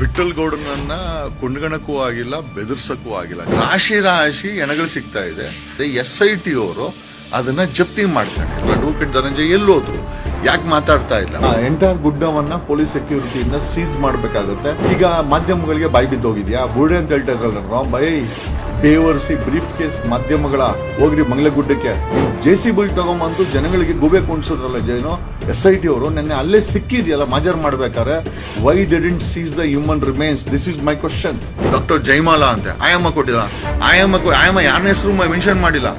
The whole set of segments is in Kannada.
ವಿಠಲ್ ಗೌಡನನ್ನ ಕೊಂಡ್ಗಣಕ್ಕೂ ಆಗಿಲ್ಲ, ಬೆದರ್ಸಕ್ಕೂ ಆಗಿಲ್ಲ. ರಾಶಿ ರಾಶಿ ಎಣಗಳು ಸಿಗ್ತಾ ಇದೆ. ಎಸ್ ಐ ಟಿ ಅವರು ಅದನ್ನ ಜಪ್ತಿ ಮಾಡ್ಕೊಂಡಿಲ್ಲ ಅಡ್ವೊಕೇಟ್ ಧನಂಜಯ ಎಲ್ಲೋದ್ರು ಯಾಕೆ ಮಾತಾಡ್ತಾ ಇಲ್ಲ? ಎಂಟೈರ್ ಗುಡ್ಡವನ್ನ ಪೊಲೀಸ್ ಸೆಕ್ಯೂರಿಟಿಯಿಂದ ಸೀಸ್ ಮಾಡಬೇಕಾಗುತ್ತೆ. ಈಗ ಮಾಧ್ಯಮಗಳಿಗೆ ಬಾಯಿ ಬಿದ್ದೋಗಿದ್ಯಾ? ಬುರ್ಡೆ ಅಂತ ಹೇಳ್ತಾ ಇದ್ರಲ್ಲ ಬೈ ಬೇವರ್ಸಿ ಬ್ರೀಫ್ ಕೇಸ್ ಮಾಧ್ಯಮಗಳ ಹೋಗ್ರಿ ಮಂಗ್ಲಗುಡ್ಡಕ್ಕೆ ಜೆ ಸಿ ಬಿ ತಗೊಂಬಂದು ಜನಗಳಿಗೆ ಗುಬೆ ಕುಣಿಸಿದ್ರಲ್ಲ ಜೈನು? ಎಸ್ ಐ ಟಿ ಅವರು ನಿನ್ನೆ ಅಲ್ಲೇ ಸಿಕ್ಕಿದೆಯಲ್ಲ, ಮಾಜರ್ ಮಾಡ್ಬೇಕಾದ್ರೆ? Why didn't seize the human remains this is my question doctor Jaimala ಅಂತ. ಆಯಮ್ಮ ಕೊಟ್ಟಿಲ್ಲ. ಆಯಮ್ಮ ಆಯಮ್ಮ ಯಾರನ್ನ ಹೆಸರು ಮೆನ್ಷನ್ ಮಾಡಿಲ್ಲ.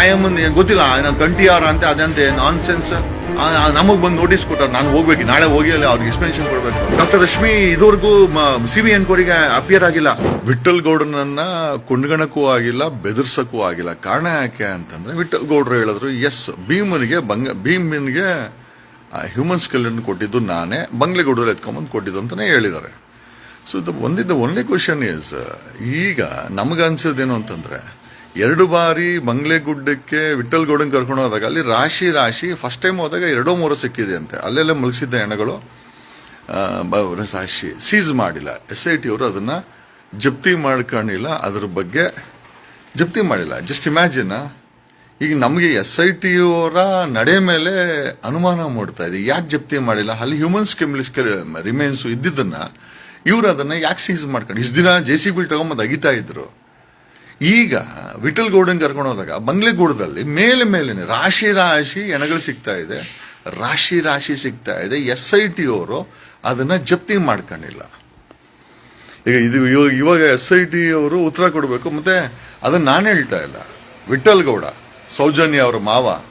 ಆಯಮ್ಮ ಗೊತ್ತಿಲ್ಲ ಗಂಟಿಯಾರ ಅಂತೆ ಅಂತ ಅದಂತೆ ನಾನ್ ಸೆನ್ಸ್ ನಮಗ್ ಬಂದು ನೋಟಿಸ್ ಕೊಟ್ಟರು. ನಾನು ಹೋಗ್ಬೇಕು. ನಾಳೆ ಹೋಗಿ ಅಲ್ಲಿ ಅವ್ರಿಗೆ ಎಕ್ಸ್ಪ್ಲೇಷನ್ ಕೊಡಬೇಕು. ಡಾಕ್ಟರ್ ರಶ್ಮಿ ಇದುವರೆಗೂ ಸಿ ಬಿ ಎನ್ಕ್ವೈರಿಗೆ ಅಪಿಯರ್ ಆಗಿಲ್ಲ. ವಿಠಲ್ ಗೌಡನನ್ನ ಕೊಂಡ್ಗಣಕ್ಕೂ ಆಗಿಲ್ಲ, ಬೆದರ್ಸಕ್ಕೂ ಆಗಿಲ್ಲ. ಕಾರಣ ಯಾಕೆ ಅಂತಂದ್ರೆ ವಿಠಲ್ ಗೌಡ್ರು ಹೇಳಿದ್ರು ಎಸ್ ಭೀಮನಿಗೆ ಬಂಗ, ಭೀಮನಿಗೆ ಹ್ಯೂಮನ್ ಸ್ಕಿಲ್ ಕೊಟ್ಟಿದ್ದು ನಾನೇ ಬಂಗ್ಲೆಗೌಡರು ಎತ್ಕೊಂಬಂದು ಕೊಟ್ಟಿದ್ದು ಅಂತಲೇ ಹೇಳಿದ್ದಾರೆ. ಸೊ ಇದು ಒಂದಿದ್ದ ಒನ್ಲಿ ಕ್ವಶನ್ ಇಸ್ ಈಗ ನಮ್ಗೆ ಏನು ಅಂತಂದ್ರೆ ಎರಡು ಬಾರಿ ಮಂಗ್ಲೆಗುಡ್ಡಕ್ಕೆ ವಿಠಲ್ ಗೌಡನ್ ಕರ್ಕೊಂಡು ಹೋದಾಗ, ಅಲ್ಲಿ ರಾಶಿ ರಾಶಿ ಫಸ್ಟ್ ಟೈಮ್ ಹೋದಾಗ ಎರಡೋ ಮೂರೋ ಸಿಕ್ಕಿದೆ ಅಂತೆ ಅಲ್ಲೆಲ್ಲ ಮಲಗಿಸಿದ್ದ ಹೆಣಗಳು ರಾಶಿ ಸೀಸ್ ಮಾಡಿಲ್ಲ. ಎಸ್ ಐ ಟಿ ಅವರು ಅದನ್ನ ಜಪ್ತಿ ಮಾಡ್ಕೊಂಡಿಲ್ಲ ಅದ್ರ ಬಗ್ಗೆ ಜಪ್ತಿ ಮಾಡಿಲ್ಲ. ಜಸ್ಟ್ ಇಮ್ಯಾಜಿನ್ ಈಗ ನಮಗೆ ಎಸ್ ಐ ಟಿ ಅವರ ನಡೆ ಮೇಲೆ ಅನುಮಾನ ಮೂಡ್ತಾ ಇದೆ. ಯಾಕೆ ಜಪ್ತಿ ಮಾಡಿಲ್ಲ? ಅಲ್ಲಿ ಹ್ಯೂಮನ್ ಸ್ಕಿಮ್ಲಿಸ್ ರಿಮೈನ್ಸ್ ಇದ್ದಿದ್ದನ್ನ ಇವರು ಅದನ್ನ ಯಾಕೆ ಸೀಸ್ ಮಾಡ್ಕೊಂಡು ಇಷ್ಟು ದಿನ ಜೆ ಸಿ ಬಿಲ್ ತಗೊಂಬಂದು ಅಗಿತಾ ಇದ್ರು. ಈಗ ವಿಠಲ್ ಗೌಡನ್ ಕರ್ಕೊಂಡು ಹೋದಾಗ, ಬಂಗ್ಲೆಗೂಡದಲ್ಲಿ ಮೇಲೆ ಮೇಲೇನೆ ರಾಶಿ ರಾಶಿ ಎಣಗಳು ಸಿಗ್ತಾ ಇದೆ. ರಾಶಿ ರಾಶಿ ಸಿಗ್ತಾ ಇದೆ. ಎಸ್ ಐ ಟಿ ಅವರು ಅದನ್ನ ಜಪ್ತಿ ಮಾಡ್ಕೊಂಡಿಲ್ಲ. ಈಗ ಇದು ಇವಾಗ- ಎಸ್ ಐ ಟಿ ಅವರು ಉತ್ತರ ಕೊಡಬೇಕು. ಮತ್ತೆ ಅದನ್ನ ನಾನು ಹೇಳ್ತಾ ಇಲ್ಲ. ವಿಠಲ್ ಗೌಡ, ಸೌಜನ್ಯ ಅವರ ಮಾವ,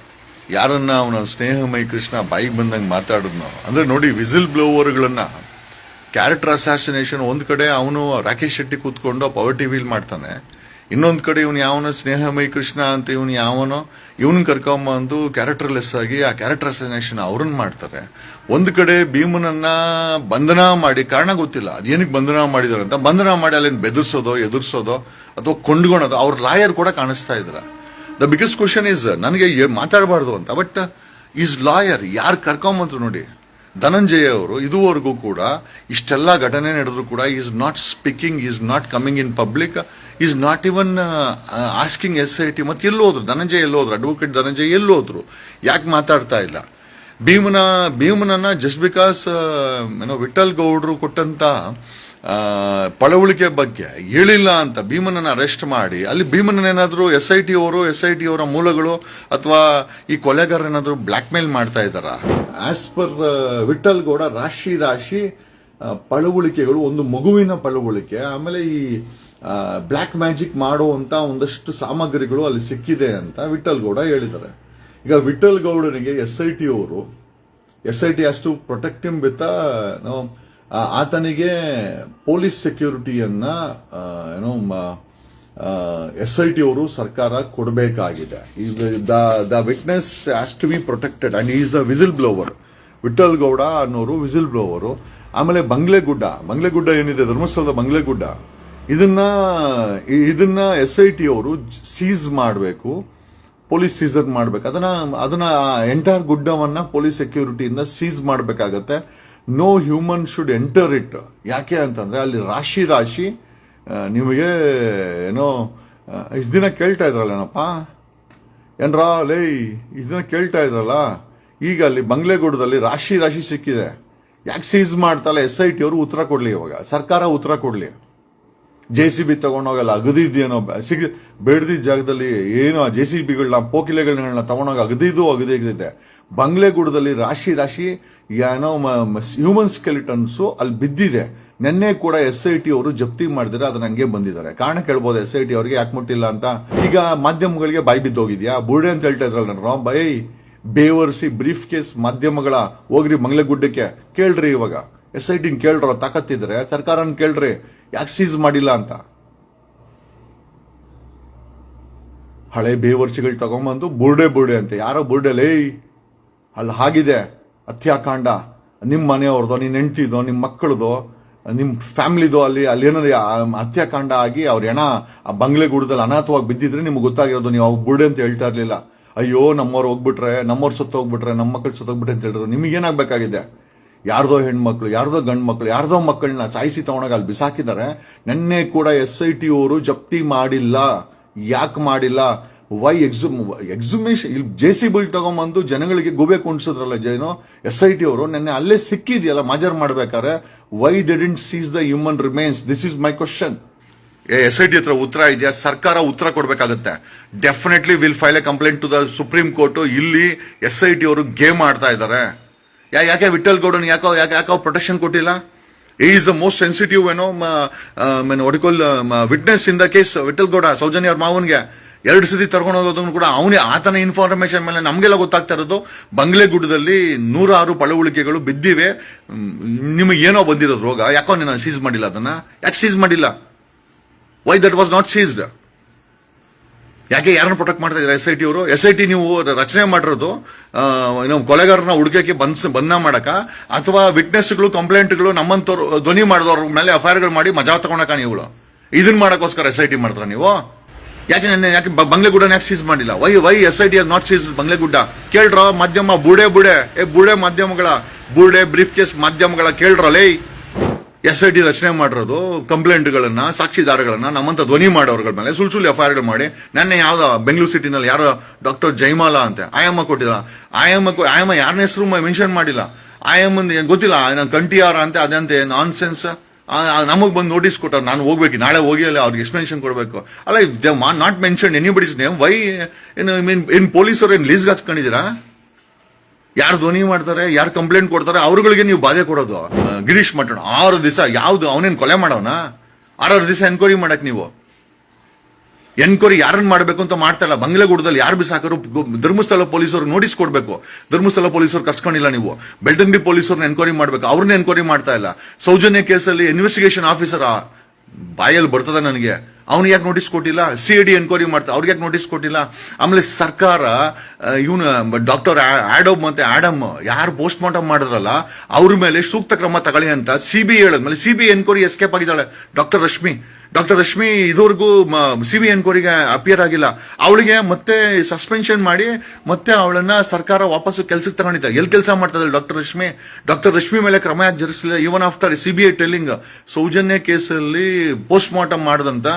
ಯಾರನ್ನ ಅವನ ಸ್ನೇಹಮಯಿ ಕೃಷ್ಣ ಬಾಯಿಗೆ ಬಂದಂಗೆ ಮಾತಾಡಿದ್ನೋ, ಅಂದ್ರೆ ನೋಡಿ ವಿಸಿಲ್ ಬ್ಲೋವರ್ಗಳನ್ನು, ಕ್ಯಾರೆಕ್ಟರ್ ಅಸಾಸಿನೇಷನ್ ಒಂದು ಕಡೆ ಅವನು ರಾಕೇಶ್ ಶೆಟ್ಟಿ ಕೂತ್ಕೊಂಡು ಪವರ್ ಟಿವಿಲ್ ಮಾಡ್ತಾನೆ. ಇನ್ನೊಂದ್ ಕಡೆ ಇವನು ಯಾವನೋ ಸ್ನೇಹಮಯ ಕೃಷ್ಣ ಅಂತ ಇವನು ಯಾವನೋ, ಇವನು ಕರ್ಕೊಂಬಂದು ಕ್ಯಾರೆಕ್ಟರ್ಲೆಸ್ ಆಗಿ ಆ ಕ್ಯಾರೆಕ್ಟರ್ ಅಸಾಸಿನೇಷನ್ ಅವ್ರನ್ನ ಮಾಡ್ತಾರೆ. ಒಂದ್ ಕಡೆ ಭೀಮನನ್ನ ಬಂಧನ ಮಾಡಿ, ಕಾರಣ ಗೊತ್ತಿಲ್ಲ ಅದೇನಕ್ಕೆ ಬಂಧನ ಮಾಡಿದಾರೆ ಅಂತ, ಬಂಧನ ಮಾಡಿ ಅಲ್ಲಿ ಬೆದರ್ಸೋದೋ, ಎದುರಿಸೋದೋ, ಅಥವಾ ಕೊಂಡ್ಕೊಳೋದು, ಅವ್ರ ಲಾಯರ್ ಕೂಡ ಕಾಣಿಸ್ತಾ ಇದ್ರ. ದ ಬಿಗ್ಗೆಸ್ಟ್ ಕ್ವಶನ್ ಇಸ್ ನನಗೆ ಮಾತಾಡಬಾರ್ದು ಅಂತ ಬಟ್ ಈಸ್ ಲಾಯರ್ ಯಾರು ಕರ್ಕೊಂಬಂದ್ರು ನೋಡಿ ಧನಂಜಯ ಅವರು ಇದುವರೆಗೂ ಕೂಡ ಇಷ್ಟೆಲ್ಲ ಘಟನೆ ನಡೆದ್ರು ಕೂಡ is not speaking is not coming in public is not even asking S I T ಮತ್ತೆ ಎಲ್ಲೋದ್ರು, ಧನಂಜಯ ಎಲ್ಲೋದ್ರು ಅಡ್ವೊಕೇಟ್ ಧನಂಜಯ ಎಲ್ಲೋದ್ರು, ಯಾಕೆ ಮಾತಾಡ್ತಾ ಇಲ್ಲ? ಭೀಮನ, ಭೀಮನನ್ನ ಜಸ್ಟ್ ಬಿಕಾಸ್ ಏನೋ ವಿಠಲ್ ಗೌಡ್ರು ಕೊಟ್ಟಂತ ಪಳವಳಿಕೆ ಬಗ್ಗೆ ಹೇಳಿಲ್ಲ ಅಂತ ಭೀಮನನ್ನು ಅರೆಸ್ಟ್ ಮಾಡಿ, ಅಲ್ಲಿ ಭೀಮನನ್ನೇನಾದ್ರೂ ಎಸ್ ಐ ಟಿ ಅವರು ಎಸ್ ಐ ಟಿ ಅವರ ಮೂಲಗಳು ಅಥವಾ ಈ ಕೊಲೆಗಾರ ಬ್ಲ್ಯಾಕ್ ಮೇಲ್ ಮಾಡ್ತಾ ಇದ್ದಾರಾ? ಆಸ್ ಪರ್ ವಿಠಲ್ ಗೌಡ ರಾಶಿ ರಾಶಿ ಪಳವಳಿಕೆಗಳು, ಒಂದು ಮಗುವಿನ ಪಳವಳಿಕೆ, ಆಮೇಲೆ ಈ ಬ್ಲ್ಯಾಕ್ ಮ್ಯಾಜಿಕ್ ಮಾಡುವಂತ ಒಂದಷ್ಟು ಸಾಮಗ್ರಿಗಳು ಅಲ್ಲಿ ಸಿಕ್ಕಿದೆ ಅಂತ ವಿಠಲ್ ಗೌಡ ಹೇಳಿದ್ದಾರೆ. ಈಗ ವಿಠಲ್ ಗೌಡನಿಗೆ ಎಸ್ ಐ ಟಿ ಅವರು ಎಸ್ ಐ ಟಿ ಅಷ್ಟು ಪ್ರೊಟೆಕ್ಟಿಂಗ್ ಪ್ರೊಟೆಕ್ಟ್ ನಾವು ವಿತ್ ಆತನಿಗೆ ಪೊಲೀಸ್ ಸೆಕ್ಯೂರಿಟಿಯನ್ನ ಏನೋ ಎಸ್ ಐ ಟಿ ಅವರು ಸರ್ಕಾರ ಕೊಡಬೇಕಾಗಿದೆ. The witness has to be protected and is the whistle blower Vittal Gowda ಅನ್ನೋರು ವಿಸಿಲ್ ಬ್ಲೋವರು ಆಮೇಲೆ ಬಂಗ್ಲೆಗುಡ್ಡ. ಬಂಗ್ಲೆಗುಡ್ಡ ಏನಿದೆ? ಧರ್ಮಸ್ಥಳದ ಬಂಗ್ಲೆಗುಡ್ಡ. ಇದನ್ನ ಇದನ್ನ ಎಸ್ ಐ ಟಿ ಅವರು ಸೀಸ್ ಮಾಡಬೇಕು. ಪೊಲೀಸ್ ಸೀಸರ್ ಮಾಡಬೇಕು. ಅದನ್ನ ಅದನ್ನ ಎಂಟೈರ್ ಗುಡ್ಡವನ್ನ ಪೊಲೀಸ್ ಸೆಕ್ಯೂರಿಟಿಯಿಂದ ಸೀಸ್ ಮಾಡಬೇಕಾಗತ್ತೆ. No human should enter it ಯಾಕೆ ಅಂತಂದರೆ ಅಲ್ಲಿ ರಾಶಿ ರಾಶಿ ನಿಮಗೆ, ಏನೋ ಇಷ್ಟು ದಿನ ಕೇಳ್ತಾ ಇದ್ರಲ್ಲ ಏನಪ್ಪ ಏನ್ರಾ ಇಷ್ಟು ದಿನ ಕೇಳ್ತಾ ಇದ್ರಲ್ಲ? ಈಗ ಅಲ್ಲಿ ಬಂಗ್ಲೆಗೂಡದಲ್ಲಿ ರಾಶಿ ರಾಶಿ ಸಿಕ್ಕಿದೆ. ಯಾಕೆ ಸೀಸ್ ಮಾಡ್ತಲ್ಲ ಎಸ್ ಐ ಟಿ ಅವರು ಉತ್ತರ ಕೊಡಲಿ ಇವಾಗ. ಸರ್ಕಾರ ಉತ್ತರ ಕೊಡಲಿ. ಜೆ ಸಿ ಬಿ ತಗೊಂಡೋಗಲ್ಲ ಅಗದಿದ್ದೇನೋ ಸಿಗ ಬೇಡದಿದ್ದ ಜಾಗದಲ್ಲಿ ಏನೋ ಜೆ ಸಿ ಬಿಗಳನ್ನ ಪೋಕಿಲೆಗಳನ್ನ ತಗೊಂಡೋಗ ಅಗದಿದ್ದು ಅಗದಿದೆ ಬಂಗ್ಲೆಗೂಡದಲ್ಲಿ ರಾಶಿ ರಾಶಿ, ಏನೋ ಹ್ಯೂಮನ್ ಸ್ಕೆಲಿಟನ್ಸು ಅಲ್ಲಿ ಬಿದ್ದಿದೆ. ನಿನ್ನೆ ಕೂಡ ಎಸ್ ಐ ಟಿ ಅವರು ಜಪ್ತಿ ಮಾಡಿದ್ರೆ ಅದನ್ನ ಹಂಗೆ ಬಂದಿದ್ದಾರೆ. ಕಾರಣ ಕೇಳ್ಬೋದು ಎಸ್ ಐ ಟಿ ಅವರಿಗೆ ಯಾಕೆ ಮುಟ್ಟಿಲ್ಲ ಅಂತ. ಈಗ ಮಾಧ್ಯಮಗಳಿಗೆ ಬಾಯಿ ಬಿದ್ದೋಗಿದ್ಯಾ? ಬುರ್ಡೆ ಅಂತ ಹೇಳ್ತಾ ಇದ್ರಲ್ಲ ನಾನು ಬೈ, ಬೇವರ್ಸಿ ಬ್ರೀಫ್ ಕೇಸ್ ಮಾಧ್ಯಮಗಳ ಹೋಗ್ರಿ ಮಂಗ್ಲೆಗುಡ್ಡಕ್ಕೆ. ಕೇಳ್ರಿ ಇವಾಗ. ಎಸ್ ಐ ಟಿನ್ ಕೇಳ್ರ ತಾಕತ್ತಿದ್ರೆ ಸರ್ಕಾರನ ಕೇಳ್ರಿ. ಯಾಕೆ ಸೀಸ್ ಮಾಡಿಲ್ಲ ಅಂತ? ಹಳೆ ಬೇವರ್ಸಿಗಳು ತಗೊಂಬಂದು ಬುರ್ಡೆ ಬುರ್ಡೆ ಅಂತ. ಯಾರೋ ಬುರ್ಡೆ ಲೇ ಅಲ್ಲಿ ಹಾಗಿದೆ ಹತ್ಯಾಕಾಂಡ. ನಿಮ್ಮ ಮನೆಯವ್ರದ್ದು ನಿನ್ನ ಹೆಂಡ್ತಿದೋ ನಿಮ್ಮ ಮಕ್ಕಳದು ನಿಮ್ಮ ಫ್ಯಾಮ್ಲಿದು ಅಲ್ಲಿ ಅಲ್ಲಿ ಏನಾದ್ರು ಹತ್ಯಾಕಾಂಡ ಆಗಿ ಅವ್ರ ಹೆಣ ಆ ಬಂಗ್ಲೆ ಗುಡದಲ್ಲಿ ಅನಾಥವಾಗಿ ಬಿದ್ದಿದ್ರೆ ನಿಮ್ಗೆ ಗೊತ್ತಾಗಿರೋದು, ನೀವು ಅವಾಗ ಬುಡೆ ಅಂತ ಹೇಳ್ತಾ ಇರಲಿಲ್ಲ. ಅಯ್ಯೋ, ನಮ್ಮವ್ರು ಹೋಗ್ಬಿಟ್ರೆ, ನಮ್ಮವ್ರು ಸತ್ತು ಹೋಗ್ಬಿಟ್ರೆ ನಮ್ಮ ಮಕ್ಕಳು ಸತ್ತು ಹೋಗ್ಬಿಟ್ರೆ ಅಂತ ಹೇಳಿದ್ರು. ನಿಮ್ಗೆ ಏನಾಗಬೇಕಾಗಿದೆ? ಯಾರ್ದೋ ಹೆಣ್ಮಕ್ಳು, ಯಾರ್ದೋ ಗಂಡು ಮಕ್ಳು ಯಾರ್ದೋ ಮಕ್ಕಳನ್ನ ಸಾಯಿಸಿ ತಗೊಂಡಾಗ ಅಲ್ಲಿ ಬಿಸಾಕಿದ್ದಾರೆ. ನಿನ್ನೆ ಕೂಡ ಎಸ್ ಐ ಟಿ ಅವರು ಜಪ್ತಿ ಮಾಡಿಲ್ಲ. ಯಾಕೆ ಮಾಡಿಲ್ಲ? ವೈ ಎಕ್ಸುಮ್ ಎಕ್ಸುಮೇಷನ್ ಇಲ್ಲಿ ಜೆ ಸಿ ಬಿಲ್ ತಗೊಂಬಂದು ಜನಗಳಿಗೆ ಗುಬೆ ಕುಣಿಸಿದ್ರಲ್ಲ ಜೇನು ಎಸ್ ಐ ಟಿ ಅವರು, ನೆನ್ನೆ ಅಲ್ಲೇ ಸಿಕ್ಕಿದೆಯಲ್ಲ, ಮಾಜರ್ ಮಾಡ್ಬೇಕಾದ್ರೆ why didn't seize the human remains this is my question S I T ಹತ್ರ ಉತ್ತರ ಇದೆಯಾ? ಸರ್ಕಾರ ಉತ್ತರ ಕೊಡಬೇಕಾಗುತ್ತೆ. Definitely will file a complaint to the supreme court ಇಲ್ಲಿ ಎಸ್ ಐ ಟಿ ಅವರು ಗೇಮ್ ಆಡ್ತಾ ಇದ್ದಾರೆ ಯಾಕೆ ವಿಠಲ್ ಗೌಡನ್ ಯಾಕೋ, ಯಾಕೆ, ಯಾಕೋ ಪ್ರೊಟೆಕ್ಷನ್ ಕೊಟ್ಟಿಲ್ಲ? ಈಸ್ ದ ಮೋಸ್ಟ್ ಸೆನ್ಸಿಟಿವ್ ಏನೋ mean ಒಡಿಕೋಲ್ witness in the case Vittal Gowda, Soujanya ಅವ್ರ ಮಾವನ್ಗೆ. ಎರಡು ಸತಿ ತರ್ಕೊಂಡು ಹೋಗೋದನ್ನು ಕೂಡ ಅವನೇ ಆತನ ಇನ್ಫಾರ್ಮೇಷನ್ ಮೇಲೆ ನಮಗೆಲ್ಲ ಗೊತ್ತಾಗ್ತಾ ಇರೋದು. ಬಂಗ್ಲೆಗುಡ್ಡದಲ್ಲಿ ನೂರಾರು ಪಳವಳಿಕೆಗಳು ಬಿದ್ದಿವೆ. ನಿಮಗೆ ಏನೋ ಬಂದಿರೋದು ರೋಗ. ಯಾಕೋ ನೀನು ಸೀಸ್ ಮಾಡಿಲ್ಲ ಅದನ್ನು? ಯಾಕೆ ಸೀಸ್ ಮಾಡಿಲ್ಲ? Why that was not seized ಯಾಕೆ ಯಾರನ್ನು ಪ್ರೊಟೆಕ್ಟ್ ಮಾಡ್ತಾ ಇದ್ದಾರೆ? ಎಸ್ ಐ ಟಿ ಅವರು? ಎಸ್ ಐ ಟಿ ನೀವು ರಚನೆ ಮಾಡಿರೋದು ಏನೋ ಕೊಲೆಗಾರನ ಹುಡುಗಕ್ಕೆ ಬಂದ್, ಬಂಧನ ಮಾಡಕ, ಅಥವಾ ವಿಟ್ನೆಸ್ಗಳು ಕಂಪ್ಲೇಂಟ್ಗಳು ನಮ್ಮಂಥವ್ರು ಧ್ವನಿ ಮಾಡಿದವ್ರ ಮೇಲೆ ಎಫ್ಐಆರ್ಗಳು ಮಾಡಿ ಮಜಾ ತಗೊಳಕ ನೀವುಗಳು ಇದನ್ನ ಮಾಡೋಕ್ಕೋಸ್ಕರ ಎಸ್ ಐ ಟಿ ಮಾಡ್ತಾರೆ ನೀವು? ಯಾಕೆ ನನ್ನ ಯಾಕೆ ಬಂಗ್ಲೆಗುಡ್ಡನ ಯಾಕೆ ಸೀಸ್ ಮಾಡಿಲ್ಲ? Why why S I T not seize Banglegudda ಕೇಳ್ರ, ಮಾಧ್ಯಮ, ಬುಡೆ ಬುಡೆ. ಏ, ಬುಡೆ ಮಾಧ್ಯಮಗಳ, ಬುಡೆ ಬ್ರೀಫ್ ಕೇಸ್ ಮಾಧ್ಯಮಗಳ ಕೇಳ್ರ, ಲೇ. ಎಸ್ ಐ ಟಿ ರಚನೆ ಮಾಡಿರೋದು ಕಂಪ್ಲೇಂಟ್ಗಳನ್ನ, ಸಾಕ್ಷಿದಾರಗಳನ್ನ, ನಮ್ಮಂತ ಧ್ವನಿ ಮಾಡೋರ್ಗಳ ಮೇಲೆ ಸುಳ್ ಸುಳ್ಳು ಎಫ್ ಮಾಡಿ. ನನ್ನ ಯಾವ್ದ, ಬೆಂಗಳೂರು ಸಿಟಿನಲ್ಲಿ ಯಾರೋ ಡಾಕ್ಟರ್ ಜೈಮಾಲಾ ಅಂತೆ, ಆಯಮ್ಮ ಕೊಟ್ಟಿಲ್ಲ. ಆಯಮ್ಮ ಆಯಮ್ಮ ಯಾರನ್ನ ಹೆಸರು ಮೆನ್ಷನ್ ಮಾಡಿಲ್ಲ. ಆಯಮ್ಮಂದು ಗೊತ್ತಿಲ್ಲ? ನಾನು ಕಂಟಿಯಾರ ಅಂತ, ಅದಂತೆ ನಾನ್ ಸೆನ್ಸ್ ನಮಗೆ ಬಂದು ನೋಟಿಸ್ ಕೊಟ್ಟರು ನಾನು ಹೋಗ್ಬೇಕು, ನಾಳೆ ಹೋಗಿ ಅಲ್ಲ ಅವ್ರಿಗೆ ಎಕ್ಸ್ಪ್ಲನೇಷನ್ ಕೊಡಬೇಕು. ಅಲ್ಲ they not mention anybody's name why ಏನು ಮೀನ್ ಏನು ಪೊಲೀಸರು ಏನು ಲೀಸ್ಗೆ ಹಚ್ಕೊಂಡಿದ್ದೀರಾ? ಯಾರು ಧ್ವನಿ ಮಾಡ್ತಾರೆ, ಯಾರು ಕಂಪ್ಲೇಂಟ್ ಕೊಡ್ತಾರೆ, ಅವ್ರುಗಳಿಗೆ ನೀವು ಬಾಧೆ ಕೊಡೋದು. ಗಿರೀಶ್ ಮಠಣ, ಆರು ದಿವಸ, ಯಾವುದು, ಅವನೇನು ಕೊಲೆ ಮಾಡೋಣ ಆರಾರು ದಿವಸ ಎನ್ಕ್ವೈರಿ ಮಾಡಕ್ಕೆ ನೀವು. ಎನ್ಕ್ವೈರಿ ಯಾರನ್ನ ಮಾಡಬೇಕು ಅಂತ ಮಾಡ್ತಾ ಇಲ್ಲ. ಬಂಗ್ಲೆಗೂಡದಲ್ಲಿ ಯಾರು ಬಿಸಾಕರು ಧರ್ಮಸ್ಥಳ ಪೊಲೀಸರು ನೋಟಿಸ್ ಕೊಡಬೇಕು. ಧರ್ಮಸ್ಥಳ ಪೊಲೀಸರು ಕರ್ಸ್ಕೊಂಡಿಲ್ಲ ನೀವು. ಬೆಳ್ತಂಗಿ ಪೊಲೀಸರನ್ನ ಎನ್ಕ್ವೈರಿ ಮಾಡಬೇಕು. ಅವ್ರನ್ನ ಎನ್ಕ್ವೈರಿ ಮಾಡ್ತಾ ಇಲ್ಲ. ಸೌಜನ್ಯ ಕೇಸಲ್ಲಿ ಇನ್ವೆಸ್ಟಿಗೇಷನ್ ಆಫೀಸರ್ ಬಾಯಲ್ಲಿ ಬರ್ತದ ನನಗೆ. ಅವ್ನಿಗೆ ಯಾಕೆ ನೋಟಿಸ್ ಕೊಟ್ಟಿಲ್ಲ? ಸಿ ಡಿ ಎನ್ಕ್ವೈರಿ ಮಾಡ್ತಾ ಅವ್ರಿಗೆ ಯಾಕೆ ನೋಟಿಸ್ ಕೊಟ್ಟಿಲ್ಲ? ಆಮೇಲೆ ಸರ್ಕಾರ ಇವನು ಡಾಕ್ಟರ್ ಆಡಮ್ ಮತ್ತೆ ಆಡಮ್ ಯಾರು ಪೋಸ್ಟ್ ಮಾರ್ಟಮ್ ಮಾಡಿದ್ರಲ್ಲ, ಅವ್ರ ಮೇಲೆ ಸೂಕ್ತ ಕ್ರಮ ತಗೊಳ್ಳಿ ಅಂತ ಸಿ ಬಿ ಹೇಳಿದ್ಮೇಲೆ ಸಿ ಬಿ ಎನ್ಕ್ವೈರಿ ಎಸ್ಕೇಪ್ ಆಗಿದ್ದಾಳೆ ಡಾಕ್ಟರ್ ರಶ್ಮಿ. ಡಾಕ್ಟರ್ ರಶ್ಮಿ ಇದುವರೆಗೂ ಸಿ ಬಿ ಎನ್ಕ್ವೈರಿಗೆ ಅಪಿಯರ್ ಆಗಿಲ್ಲ. ಅವಳಿಗೆ ಮತ್ತೆ ಸಸ್ಪೆನ್ಷನ್ ಮಾಡಿ ಮತ್ತೆ ಅವಳನ್ನ ಸರ್ಕಾರ ವಾಪಸ್ಸು ಕೆಲಸಕ್ಕೆ ತಗೊಂಡಿದ್ದ. ಎಲ್ಲಿ ಕೆಲಸ ಮಾಡ್ತದಲ್ಲ ಡಾಕ್ಟರ್ ರಶ್ಮಿ? ಡಾಕ್ಟರ್ ರಶ್ಮಿ ಮೇಲೆ ಕ್ರಮ ಯಾಕೆ ಜರುಗಿಸಲಿಲ್ಲ? Even after C B I telling Soujanya ಕೇಸಲ್ಲಿ ಪೋಸ್ಟ್ ಮಾರ್ಟಮ್ ಮಾಡಿದಂತ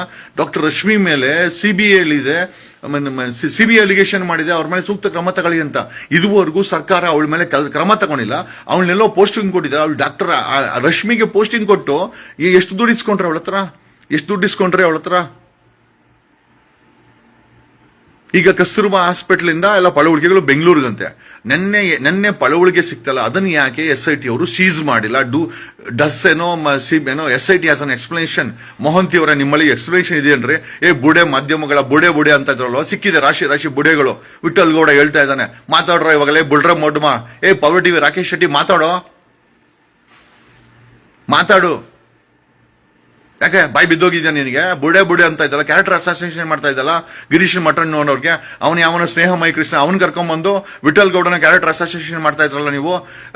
ಡಾಕ್ಟರ್ ರಶ್ಮಿ ಮೇಲೆ ಸಿ ಬಿ ಇದೆ ಸಿ ಬಿ ಅಲಿಗೇಷನ್ ಮಾಡಿದೆ, ಅವ್ರ ಮೇಲೆ ಸೂಕ್ತ ಕ್ರಮ ತಗೊಳ್ಳಿ ಅಂತ. ಇದುವರೆಗೂ ಸರ್ಕಾರ ಅವಳ ಮೇಲೆ ಕ್ರಮ ತಗೊಂಡಿಲ್ಲ. ಅವಳನ್ನೆಲ್ಲೋ ಪೋಸ್ಟಿಂಗ್ ಕೊಟ್ಟಿದ್ದಾರೆ. ಅವಳು ಡಾಕ್ಟರ್ ರಶ್ಮಿಗೆ ಪೋಸ್ಟಿಂಗ್ ಕೊಟ್ಟು ಎಷ್ಟು ದುಡ್ಡು ಇಸ್ಕೊಂಡ್ರೆ ಅವಳ ಹತ್ರ ಎಷ್ಟು ದುಡ್ಡು ಇಸ್ಕೊಂಡ್ರೆ ಅವಳ ಹತ್ರ? ಈಗ ಕಸ್ತೂರ್ಬಾ ಹಾಸ್ಪಿಟ್ಲಿಂದ ಇಂದ ಎಲ್ಲ ಪಳವಳಿಕೆಗಳು ಬೆಂಗಳೂರಿಗಂತೆ. ನೆನ್ನೆ ನೆನ್ನೆ ಪಳವಳಿಕೆ ಸಿಕ್ತಲ್ಲ, ಅದನ್ನ ಯಾಕೆ ಎಸ್ ಐ ಟಿ ಅವರು ಸೀಸ್ ಮಾಡಿಲ್ಲ? ಡೂ, ಡಸ್ ಏನೋ ಸಿ ಏನೋ, S I T as an explanation Mohanty ಅವರ ನಿಮ್ಮಲ್ಲಿ ಎಕ್ಸ್ಪ್ಲನೇಷನ್ ಇದೆಯನ್ರಿ ಏ, ಬುಡೆ ಮಾಧ್ಯಮಗಳ ಬುಡೆ ಬುಡೆ ಅಂತ ಇದ್ರಲ್ವ? ಸಿಕ್ಕಿದೆ ರಾಶಿ ರಾಶಿ ಬುಡೆಗಳು. ವಿಠಲ್ ಗೌಡ ಹೇಳ್ತಾ ಇದ್ದಾನೆ, ಮಾತಾಡ್ರೋ ಇವಾಗಲೇ, ಬುಡ್ರ ಮೊಡ್ಮ. ಏ, ಪವರ್ ಟಿವಿ ರಾಕೇಶ್ ಶೆಟ್ಟಿ, ಮಾತಾಡೋ? ಮಾತಾಡು. ಯಾಕೆ? ಬಾಯಿ ಬಿದ್ದೋಗಿದ್ಯಾ ನಿನಗೆ? ಬುಡೆ ಬುಡೆ ಅಂತ ಇದ್ದಲ್ಲ ಕ್ಯಾರೆಕ್ಟರ್ ಅಸೋಸಿಯೇಷನ್ ಮಾಡ್ತಾ ಇದ್ದಲ್ಲ, ಗಿರೀಶ್ ಮಟನ್ ಅನ್ನೋರ್ಗೆ ಅವನು ಯಾವನ ಸ್ನೇಹ ಮೈ ಕೃಷ್ಣ, ಅವನ್ ಕರ್ಕೊಂಬಂದು ವಿಠಲ್ ಗೌಡನ ಕ್ಯಾರೆಕ್ಟರ್ ಅಸೋಸಿಯೇಷನ್ ಮಾಡ್ತಾ ಇದ್ರಲ್ಲ ನೀವು?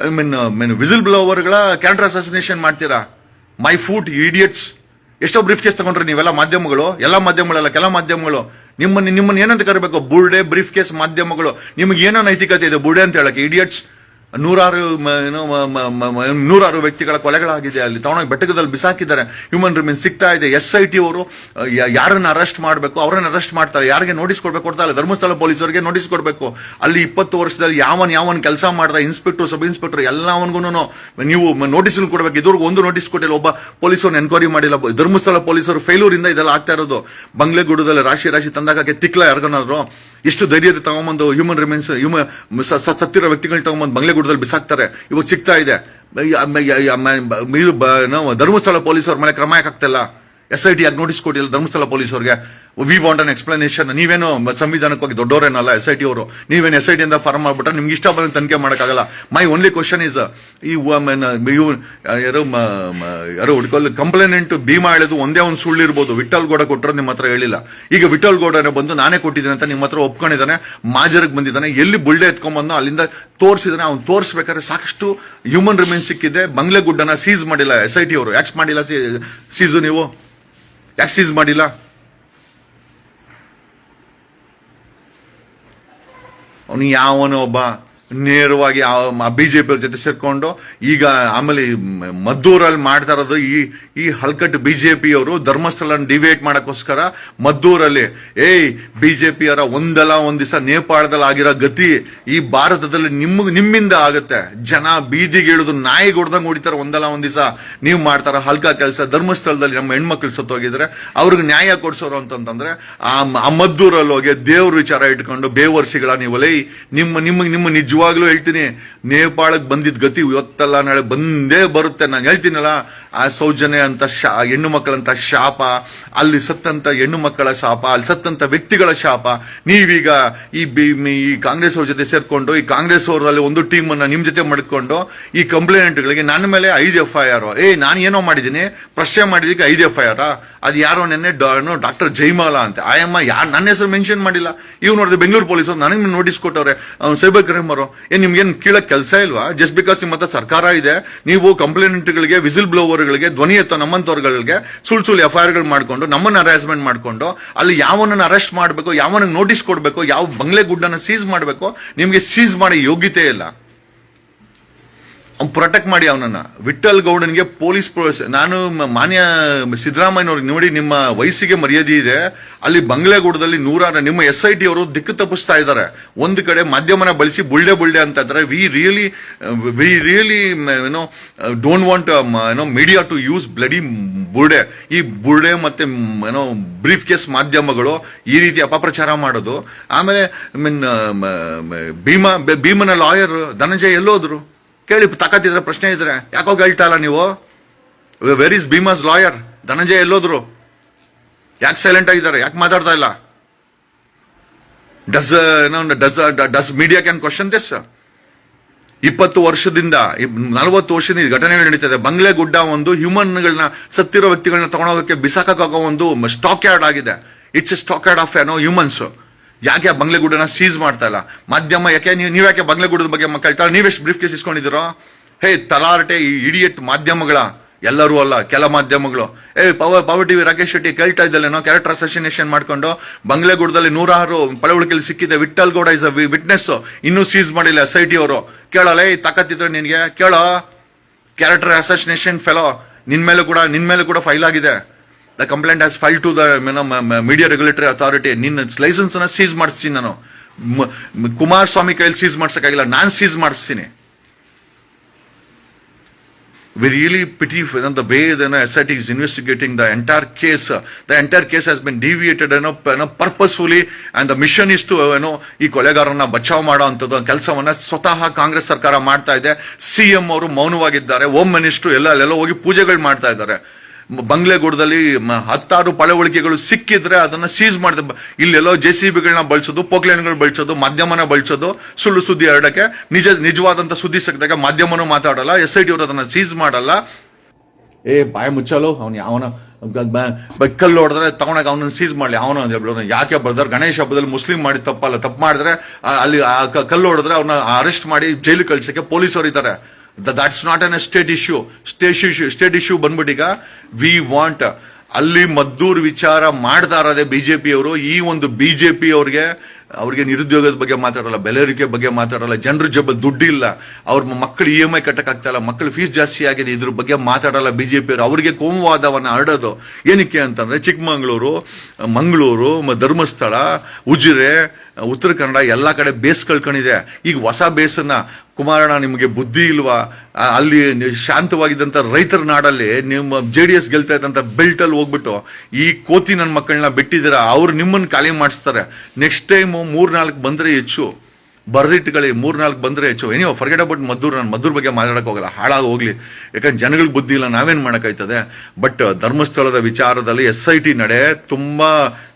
ಐ ಮೀನ್ ಮೀನ್ ವಿಸಿಲ್ ಬ್ಲೋವರ್ಗಳ ಕ್ಯಾರೆಕ್ಟರ್ ಅಸೋಸಿಯೇಷನ್ ಮಾಡ್ತೀರಾ? ಮೈ ಫೂಟ್ ಇಡಿಯಟ್ಸ್ ಎಷ್ಟೋ ಬ್ರೀಫ್ ಕೇಸ್ ತಗೊಂಡ್ರಿ ನೀವೆಲ್ಲ? ಮಾಧ್ಯಮಗಳು? ಎಲ್ಲ ಮಾಧ್ಯಮಗಳಲ್ಲ, ಕೆಲ ಮಾಧ್ಯಮಗಳು. ನಿಮ್ಮನ್ನ ನಿಮ್ಮನ್ನ ಏನಂತ ಕರಿಬೇಕು? ಬುರ್ಡೆ ಬ್ರೀಫ್ ಕೇಸ್ ಮಾಧ್ಯಮಗಳು. ನಿಮ್ಗೆ ಏನೋ ನೈತಿಕತೆ ಇದೆ ಬುರ್ಡೆ ಅಂತ ಹೇಳಕ್ಕೆ ಇಡಿಯಟ್ಸ್ ನೂರಾರು ಏನೋ ನೂರಾರು ವ್ಯಕ್ತಿಗಳ ಕೊಲೆಗಳಾಗಿದೆ. ಅಲ್ಲಿ ತಗೊಂಡೋಗಿ ಬೆಟ್ಟಕದಲ್ಲಿ ಬಿಸಾಕಿದ್ದಾರೆ. ಹ್ಯೂಮನ್ ರಿಮೇನ್ ಸಿಗ್ತಾ ಇದೆ. ಎಸ್ ಐ ಟಿ ಅವರು ಯಾರನ್ನು ಅರೆಸ್ಟ್ ಮಾಡಬೇಕು, ಅವರನ್ನು ಅರೆಸ್ಟ್ ಮಾಡ್ತಾರೆ. ಯಾರಿಗೆ ನೋಟಿಸ್ ಕೊಡಬೇಕು ಕೊಡ್ತಾ ಇಲ್ಲ ಧರ್ಮಸ್ಥಳ ಪೊಲೀಸರಿಗೆ ನೋಟಿಸ್ ಕೊಡಬೇಕು. ಅಲ್ಲಿ ಇಪ್ಪತ್ತು ವರ್ಷದಲ್ಲಿ ಯಾವನ್ ಯಾವನ್ ಕೆಲಸ ಮಾಡ್ದ ಇನ್ಸ್ಪೆಕ್ಟರ್ ಸಬ್ ಇನ್ಸ್ಪೆಕ್ಟರ್ ಎಲ್ಲವನ್ಗೂ ನೀವು ನೋಟಿಸ್ ಕೊಡಬೇಕು. ಇದುವರೆಗೂ ಒಂದು ನೋಟಿಸ್ ಕೊಟ್ಟಿಲ್ಲ. ಒಬ್ಬ ಪೊಲೀಸರು ಎನ್ಕ್ವೈರಿ ಮಾಡಿಲ್ಲ. ಧರ್ಮಸ್ಥಳ ಪೊಲೀಸರು ಫೇಲ್ಯೂರ್ ಇಂದ ಇದೆಲ್ಲ ಆಗ್ತಾ ಇರೋದು. ಬಂಗ್ಲೆಗೂಡದಲ್ಲಿ ರಾಶಿ ರಾಶಿ ತಂದಾಗಕ್ಕೆ ತಿಕ್ಲ ಯಾರಿಗನಾದ್ರು ಎಷ್ಟು ಧೈರ್ಯದ ತಗೊಂಬಂದು ಹ್ಯೂಮನ್ ರಿಮೈನ್ಸ್ ಹ್ಯೂಮನ್ ಸತ್ತಿರೋ ವ್ಯಕ್ತಿಗಳನ್ನ ತಗೊಂಬಂದು ಬಂಗ್ಲೆಗೂಡದಲ್ಲಿ ಬಿಸಾಕ್ತಾರೆ. ಇವಾಗ ಸಿಗ್ತಾ ಇದೆ. ಧರ್ಮಸ್ಥಳ ಪೊಲೀಸ್ ಅವ್ರ ಮೇಲೆ ಕ್ರಮ ಯಾಕಾಗ್ತಿಲ್ಲ ಎಸ್ ಐ ಟಿ ಯಾಕೆ ನೋಟಿಸ್ ಕೊಟ್ಟಿಲ್ಲ ಧರ್ಮಸ್ಥಳ ಪೊಲೀಸರಿಗೆ ವಿ ವಾಂಟ್ ಅನ್ ಎಕ್ಸ್ಪ್ಲನೇಷನ್ ನೀವೇನು ಸಂವಿಧಾನಕ್ಕಾಗಿ ದೊಡ್ಡವರೇನಲ್ಲ ಎಸ್ ಐ ಟಿ ಅವರು. ನೀವೇನು ಎಸ್ ಐ ಟಿಯಿಂದ ಫಾರ್ಮ್ ಮಾಡಿಬಿಟ್ರೆ ನಿಮ್ಗೆ ಇಷ್ಟ ಬಂದ ತನಿಖೆ ಮಾಡೋಕ್ಕಾಗಲ್ಲ. ಮೈ ಓನ್ಲಿ ಕ್ವಶನ್ ಇಸ್ ಈ ಯು ಯಾರು ಯಾರು ಹುಡ್ಕೊಲ್ ಕಂಪ್ಲೇನೆಂಟ್ ಭೀಮಾ ಹೇಳೋದು ಒಂದೇ ಒಂದು ಸುಳ್ಳು ಇರ್ಬೋದು. ವಿಠಲ್ ಗೌಡ ಕೊಟ್ಟರು ನಿಮ್ಮ ಹತ್ರ ಹೇಳಿಲ್ಲ. ಈಗ ವಿಠಲ್ ಗೌಡನೇ ಬಂದು ನಾನೇ ಕೊಟ್ಟಿದ್ದೀನಿ ಅಂತ ನಿಮ್ಮ ಹತ್ರ ಒಪ್ಕೊಂಡಿದ್ದಾನೆ, ಮಾಜರಿಗೆ ಬಂದಿದ್ದಾನೆ, ಎಲ್ಲಿ ಬುಲ್ಡೆ ಎತ್ಕೊಂಡ್ಬಂದು ಅಲ್ಲಿಂದ ತೋರಿಸಿದಾನೆ ಅವ್ನು ತೋರಿಸ್ಬೇಕಾದ್ರೆ ಸಾಕಷ್ಟು ಹ್ಯೂಮನ್ ರಿಮೈನ್ಸ್ ಸಿಕ್ಕಿದೆ. ಬಂಗ್ಲೆಗುಡ್ಡನ ಸೀಸ್ ಮಾಡಿಲ್ಲ ಎಸ್ ಐ ಟಿ ಅವರು. ಯಾಕೆ ಮಾಡಿಲ್ಲ ಸೀಸು ನೀವು? ಯಾಕೆ ಸೀಸ್ ಮಾಡಿಲ್ಲ? ಅವನು ಯಾವನೋ ಒಬ್ಬ ನೇರವಾಗಿ ಬಿಜೆಪಿ ಅವ್ರ ಜೊತೆ ಸೇರ್ಕೊಂಡು ಈಗ ಆಮೇಲೆ ಮದ್ದೂರಲ್ಲಿ ಮಾಡ್ತಾ ಇರೋದು ಈ ಈ ಹಲ್ಕಟ್ ಬಿಜೆಪಿ ಅವರು ಧರ್ಮಸ್ಥಳ ಡಿವೇಟ್ ಮಾಡೋಕ್ಕೋಸ್ಕರ ಮದ್ದೂರಲ್ಲಿ, ಏಯ್ ಬಿಜೆಪಿ ಅವರ ಒಂದಲ್ಲ ಒಂದು ದಿವಸ ನೇಪಾಳದಲ್ಲಿ ಆಗಿರೋ ಗತಿ ಈ ಭಾರತದಲ್ಲಿ ನಿಮ್ಮ ನಿಮ್ಮಿಂದ ಆಗುತ್ತೆ. ಜನ ಬೀದಿಗೆ ಇಳಿದು ನಾಯಿ ಹೊಡ್ದಂಗ್ ಹೊಡಿತಾರೆ ಒಂದಲ್ಲ ಒಂದು ದಿವಸ. ನೀವು ಮಾಡ್ತಾರ ಹಲ್ಕ ಕೆಲಸ ಧರ್ಮಸ್ಥಳದಲ್ಲಿ ನಮ್ಮ ಹೆಣ್ಮಕ್ಳು ಸತ್ತೋಗಿದ್ರೆ ಅವ್ರಿಗೆ ನ್ಯಾಯ ಕೊಡ್ಸೋರು ಅಂತಂತಂದ್ರೆ ಆ ಮದ್ದೂರಲ್ಲಿ ಹೋಗಿ ದೇವ್ರ ವಿಚಾರ ಇಟ್ಕೊಂಡು ಬೇವರ್ಸಿಗಳ ನೀವು ನಿಮ್ಮ ನಿಮ್ಮ ನಿಮ್ಮ ನಿಜವಾಗ್ಲೂ ಹೇಳ್ತೀನಿ ನೇಪಾಳಕ್ಕೆ ಬಂದಿದ್ದ ಗತಿ ಇವತ್ತಲ್ಲ ನಾಳೆ ಬಂದೇ ಬರುತ್ತೆ. ನಾನು ಹೇಳ್ತೀನಲ್ಲ ಆ ಸೌಜನ್ಯ ಅಂತ ಶಾ ಹೆಣ್ಣು ಮಕ್ಕಳಂತ ಶಾಪ, ಅಲ್ಲಿ ಸತ್ತಂತ ಹೆಣ್ಣು ಮಕ್ಕಳ ಶಾಪ, ಅಲ್ಲಿ ಸತ್ತಂತ ವ್ಯಕ್ತಿಗಳ ಶಾಪ. ನೀವೀಗ ಈ ಈ ಕಾಂಗ್ರೆಸ್ ಅವ್ರ ಜೊತೆ ಸೇರ್ಕೊಂಡು, ಈ ಕಾಂಗ್ರೆಸ್ ಅವರಲ್ಲಿ ಒಂದು ಟೀಮ್ ಅನ್ನ ನಿಮ್ ಜೊತೆ ಮಾಡ್ಕೊಂಡು, ಈ ಕಂಪ್ಲೇಂಟ್ಗಳಿಗೆ ನನ್ನ ಮೇಲೆ ಐದು ಎಫ್ ಐ ಆರ್ ಏ, ನಾನು ಏನೋ ಮಾಡಿದ್ದೀನಿ, ಪ್ರಶ್ನೆ ಮಾಡಿದಕ್ಕೆ ಐದು ಎಫ್ ಐ ಆರ್ ಅದು ಯಾರೋ ನೆನ್ನೆ ಡಾಕ್ಟರ್ ಜೈಮಾಲ ಅಂತ. ಆಯಮ್ಮ ಯಾರು, ನನ್ನ ಹೆಸರು ಮೆನ್ಷನ್ ಮಾಡಿಲ್ಲ. ಇವ್ ನೋಡಿದ್ರೆ ಬೆಂಗಳೂರು ಪೊಲೀಸರು, ನನಗೆ ನೋಟಿಸ್ ಕೊಟ್ಟವ್ರೆ ಸೈಬರ್ ಕ್ರೈಮ್ ಅವರು. ಏನ್ ನಿಮ್ಗೇನು ಕೀಳಕ್ಕೆ ಕೆಲಸ ಇಲ್ವಾ? ಜಸ್ಟ್ ಬಿಕಾಸ್ ನಿಮ್ಮ ಹತ್ರ ಸರ್ಕಾರ ಇದೆ, ನೀವು ಕಂಪ್ಲೇಂಟ್ಗಳಿಗೆ ವಿಸಿಲ್ ಬ್ಲೋವರ್ಗಳಿಗೆ ಧ್ವನಿ ಎತ್ತೋ ನಮ್ಮಂತವ್ರಗಳಿಗೆ ಸುಳ್ ಸುಳ್ಳು ಎಫ್ ಐ ಆರ್ಗಳು ಮಾಡ್ಕೊಂಡು, ನಮ್ಮನ್ನ ಹರಾಸ್ಮೆಂಟ್ ಮಾಡ್ಕೊಂಡು, ಅಲ್ಲಿ ಯಾವನನ್ನ ಅರೆಸ್ಟ್ ಮಾಡಬೇಕು, ಯಾವನಿಗೆ ನೋಟಿಸ್ ಕೊಡಬೇಕು, ಯಾವ ಬಂಗ್ಲೆ ಗುಡ್ಡನ ಸೀಸ್ ಮಾಡಬೇಕು, ನಿಮಗೆ ಸೀಸ್ ಮಾಡೋ ಯೋಗ್ಯತೆ ಇಲ್ಲ. ಅವ್ನು ಪ್ರೊಟೆಕ್ಟ್ ಮಾಡಿ ಅವನನ್ನು. ವಿಠಲ್ ಗೌಡನಿಗೆ ಪೊಲೀಸ್ ನಾನು ಮಾನ್ಯ ಸಿದ್ದರಾಮಯ್ಯನವ್ರಿಗೆ ನೋಡಿ ನಿಮ್ಮ ವಯಸ್ಸಿಗೆ ಮರ್ಯಾದೆ ಇದೆ. ಅಲ್ಲಿ ಬಂಗ್ಲೆಗೂಡದಲ್ಲಿ ನೂರಾರು ನಿಮ್ಮ ಎಸ್ ಐ ಟಿ ಅವರು ದಿಕ್ಕು ತಪ್ಪಿಸ್ತಾ ಇದ್ದಾರೆ. ಒಂದು ಕಡೆ ಮಾಧ್ಯಮನ ಬಳಸಿ ಬುಳ್ಳೆ ಬುಳ್ಳೆ ಅಂತ ಇದ್ದಾರೆ. ವಿ ರಿಯಲಿ ವಿ ರಿಯಲಿ ಏನೋ ಡೋಂಟ್ ವಾಂಟ್ ಏನೋ ಮೀಡಿಯಾ ಟು ಯೂಸ್ ಬ್ಲಡಿ ಬುರ್ಡೆ ಈ ಬುರ್ಡೆ ಮತ್ತೆ ಏನೋ ಬ್ರೀಫ್ ಕೇಸ್ ಮಾಧ್ಯಮಗಳು ಈ ರೀತಿ ಅಪಪ್ರಚಾರ ಮಾಡೋದು. ಆಮೇಲೆ ಐ ಮೀನ್ ಭೀಮಾ, ಭೀಮನ ಲಾಯರ್ ಧನಂಜಯ ಎಲ್ಲೋದ್ರು. ಕೇಳಿ, ತಕತ್ತಿದ್ರೆ, ಪ್ರಶ್ನೆ ಇದ್ರೆ, ಯಾಕೋ ಹೇಳ್ತಾ ಇಲ್ಲ ನೀವು where is Bhima's lawyer Dhananjaya ಎಲ್ಲೋದ್ರು. ಯಾಕೆ ಸೈಲೆಂಟ್ ಆಗಿದ್ದಾರೆ? ಯಾಕೆ ಮಾತಾಡ್ತಾ ಇಲ್ಲ? Does does does media can question this ಇಪ್ಪತ್ತು ವರ್ಷದಿಂದ ನಲವತ್ತು ವರ್ಷದಿಂದ ಘಟನೆಗಳು ನಡೀತದೆ ಬಂಗ್ಲೆ ಗುಡ್ಡ ಒಂದು ಹ್ಯೂಮನ್ಗಳನ್ನ ಸತ್ತಿರೋ ವ್ಯಕ್ತಿಗಳನ್ನ ತಗೊಂಡೋಗಕ್ಕೆ ಬಿಸಾಕೋ ಒಂದು ಸ್ಟಾಕ್ ಯಾರ್ಡ್ ಆಗಿದೆ. It's a stockyard of ಏನೋ ಹ್ಯೂಮನ್ಸ್ ಯಾಕೆ ಆ ಬಂಗ್ಲೆಗೂಡನ್ನ ಸೀಸ್ ಮಾಡ್ತಾ ಇಲ್ಲ? ಮಾಧ್ಯಮ ಯಾಕೆ ನೀವು ನೀವು ಯಾಕೆ ಬಂಗ್ಲೆಗೂಡದ ಬಗ್ಗೆ ನೀವು ನೀವೆಷ್ಟು ಬ್ರೀಫ್ ಕೇಸ್ ಇಸ್ಕೊಂಡಿದ್ದೀರೋ? ಹೇ, ತಲಾರಟೆ, ಈ ಇಡಿಯಟ್ ಮಾಧ್ಯಮಗಳ, ಎಲ್ಲರೂ ಅಲ್ಲ, ಕೆಲ ಮಾಧ್ಯಮಗಳು. ಏ power power TV Rakesh Shetty ಕೇಳ್ತಾ ಇದ್ದಲ್ಲೇನೋ ಕ್ಯಾರೆಕ್ಟರ್ ಅಸೋಸಿನೇಷನ್ ಮಾಡ್ಕೊಂಡು ಬಂಗ್ಲೆಗೂಡದಲ್ಲಿ ನೂರಾರು ಪಳವಳಿಕೆಯಲ್ಲಿ ಸಿಕ್ಕಿದೆ. Vittal Gowda is a witness ಇನ್ನೂ ಸೀಸ್ ಮಾಡಿಲ್ಲ ಎಸ್ ಐ ಟಿ ಅವರು. ಕೇಳಲ್ಲ ಏ ತಾಕತ್ತಿದ್ರೆ ನಿನಗೆ? ಕೇಳೋ? ಕ್ಯಾರೆಕ್ಟರ್ ಅಸೋಸಿನೇಷನ್ ಫೆಲೋ ನಿನ್ ಮೇಲೂ ಕೂಡ, ನಿನ್ ಮೇಲೆ ಕೂಡ ಫೈಲ್ ಆಗಿದೆ. The complaint as file to the media regulatory authority ನಿನ್ನ ಲೈಸೆನ್ಸ್ ಅನ್ನ ಸೀಸ್ ಮಾಡಿಸ್ತೀನಿ ನಾನು. ಕುಮಾರಸ್ವಾಮಿ ಕೈಯಲ್ಲಿ ಸೀಸ್ ಮಾಡ್ಸಕ್ಕಾಗಿಲ್ಲ. ನಾನು ಸೀಸ್ ಮಾಡಿಸ್ತೀನಿ. We really pity the the way the you know, SIT is investigating the entire case. Uh, The entire case has been deviated you know, you know, purposefully. And the mission is to you know, ಈ ಕೊಲೆಗಾರನ ಬಚಾವ್ ಮಾಡೋ ಅಂಥದ್ದು ಕೆಲಸವನ್ನ ಸ್ವತಃ ಕಾಂಗ್ರೆಸ್ ಸರ್ಕಾರ ಮಾಡ್ತಾ ಇದೆ. ಸಿ ಎಂ ಅವರು ಮೌನವಾಗಿದ್ದಾರೆ. ಹೋಮ್ ಮಿನಿಸ್ಟ್ರು ಎಲ್ಲ ಅಲ್ಲೆಲ್ಲ ಹೋಗಿ ಪೂಜೆಗಳು ಮಾಡ್ತಾ ಇದ್ದಾರೆ. ಬಂಗ್ಲೆಗೂಡದಲ್ಲಿ ಹತ್ತಾರು ಪಳವಳಿಕೆಗಳು ಸಿಕ್ಕಿದ್ರೆ ಅದನ್ನ ಸೀಸ್ ಮಾಡಿದ. ಇಲ್ಲೆಲ್ಲೋ ಜೆ ಸಿ ಬಿಗಳನ್ನ ಬಳಸೋದು ಪೋಕ್ಲೇನ್ಗಳು ಬಳಸೋದು, ಮಾಧ್ಯಮನ ಬಳಸೋದು, ಸುಳ್ಳು ಸುದ್ದಿ ಹರಡಕ್ಕೆ. ನಿಜ, ನಿಜವಾದಂತ ಸುದ್ದಿ ಸಿಕ್ಕಿದಾಗ ಮಾಧ್ಯಮನೂ ಮಾತಾಡಲ್ಲ ಎಸ್ ಐ ಟಿ ಅವರು ಅದನ್ನ ಸೀಸ್ ಮಾಡಲ್ಲ. ಏ, ಬಾಯ ಮುಚ್ಚಲು, ಅವನು ಯಾವನ ಕಲ್ಲು ಹೊಡೆದ್ರೆ ತಗೊಂಡಾಗ ಅವನ ಸೀಸ್ ಮಾಡಲಿ. ಅವನು ಯಾಕೆ ಬರ್ದಾರೆ? ಗಣೇಶ ಹಬ್ಬದಲ್ಲಿ ಮುಸ್ಲಿಂ ಮಾಡಿ ತಪ್ಪಲ್ಲ, ತಪ್ಪು ಮಾಡಿದ್ರೆ ಅಲ್ಲಿ ಕಲ್ಲು ಹೊಡೆದ್ರೆ ಅವ್ರನ್ನ ಅರೆಸ್ಟ್ ಮಾಡಿ ಜೈಲು ಕಳ್ಸಕ್ಕೆ ಪೊಲೀಸರು ಇದ್ದಾರೆ that's not an state issue state issue state issue ಬಂದ್ಬಿಟ್ಟೀಗ we want ಅಲ್ಲಿ ಮದ್ದೂರ್ ವಿಚಾರ ಮಾಡ್ತಾ ಇರೋದೇ ಬಿಜೆಪಿ ಅವರು, ಈ ಒಂದು ಬಿಜೆಪಿ ಅವ್ರಿಗೆ ಅವ್ರಿಗೆ ನಿರುದ್ಯೋಗದ ಬಗ್ಗೆ ಮಾತಾಡಲ್ಲ ಬೆಲೆರಿಕೆ ಬಗ್ಗೆ ಮಾತಾಡಲ್ಲ, ಜನರ ಜಬ್ಬ ದುಡ್ಡಿಲ್ಲ, ಅವ್ರ ಮಕ್ಕಳು ಇ ಎಂ ಐ ಕಟ್ಟಕ್ಕಾಗ್ತಾ ಇಲ್ಲ ಮಕ್ಕಳು ಫೀಸ್ ಜಾಸ್ತಿ ಆಗಿದೆ, ಇದ್ರ ಬಗ್ಗೆ ಮಾತಾಡಲ್ಲ ಬಿಜೆಪಿ ಅವರು, ಅವರಿಗೆ ಕೋಮುವಾದವನ್ನು ಹರಡೋದು. ಏನಕ್ಕೆ ಅಂತಂದ್ರೆ, ಚಿಕ್ಕಮಂಗ್ಳೂರು, ಮಂಗಳೂರು ಧರ್ಮಸ್ಥಳ, ಉಜಿರೆ ಉತ್ತರ ಕನ್ನಡ ಎಲ್ಲ ಕಡೆ ಬೇಸ್ ಕಳ್ಕೊಂಡಿದೆ. ಈಗ ಹೊಸ ಬೇಸನ್ನ ಕುಮಾರಣ್ಣ ನಿಮಗೆ ಬುದ್ಧಿ ಇಲ್ವಾ? ಅಲ್ಲಿ ಶಾಂತವಾಗಿದ್ದಂಥ ರೈತರ ನಾಡಲ್ಲಿ ನಿಮ್ಮ ಜೆ ಡಿ ಎಸ್ ಗೆಲ್ತಾ ಇದ್ದಂಥ ಬೆಲ್ಟಲ್ಲಿ ಹೋಗ್ಬಿಟ್ಟು ಈ ಕೋತಿ ನನ್ನ ಮಕ್ಕಳನ್ನ ಬಿಟ್ಟಿದ್ದೀರಾ? ಅವ್ರು ನಿಮ್ಮನ್ನು ಖಾಲಿ ಮಾಡಿಸ್ತಾರೆ. ನೆಕ್ಸ್ಟ್ ಟೈಮು ಮೂರು ನಾಲ್ಕು ಬಂದರೆ ಹೆಚ್ಚು. ಮೂರು ನಾಲ್ಕು ಬಂದರೆ ಹೆಚ್ಚು. ಏನೋ ಫರ್ಗೆಟ್ ಅಬೌಟ್ ಮದ್ದೂರ್, ನಾನು ಮದ್ದೂರ್ ಬಗ್ಗೆ ಮಾತಾಡೋಕೆ ಹೋಗಲ್ಲ. ಹಾಳಾಗಿ ಹೋಗಲಿ. ಯಾಕಂದ್ರೆ ಜನಗಳಿಗೆ ಬುದ್ಧಿ ಇಲ್ಲ, ನಾವೇನು ಮಾಡೋಕ್ಕಾಯ್ತದೆ ಬಟ್ ಧರ್ಮಸ್ಥಳದ ವಿಚಾರದಲ್ಲಿ ಎಸ್ ಐ ಟಿ ನಡೆ ತುಂಬಾ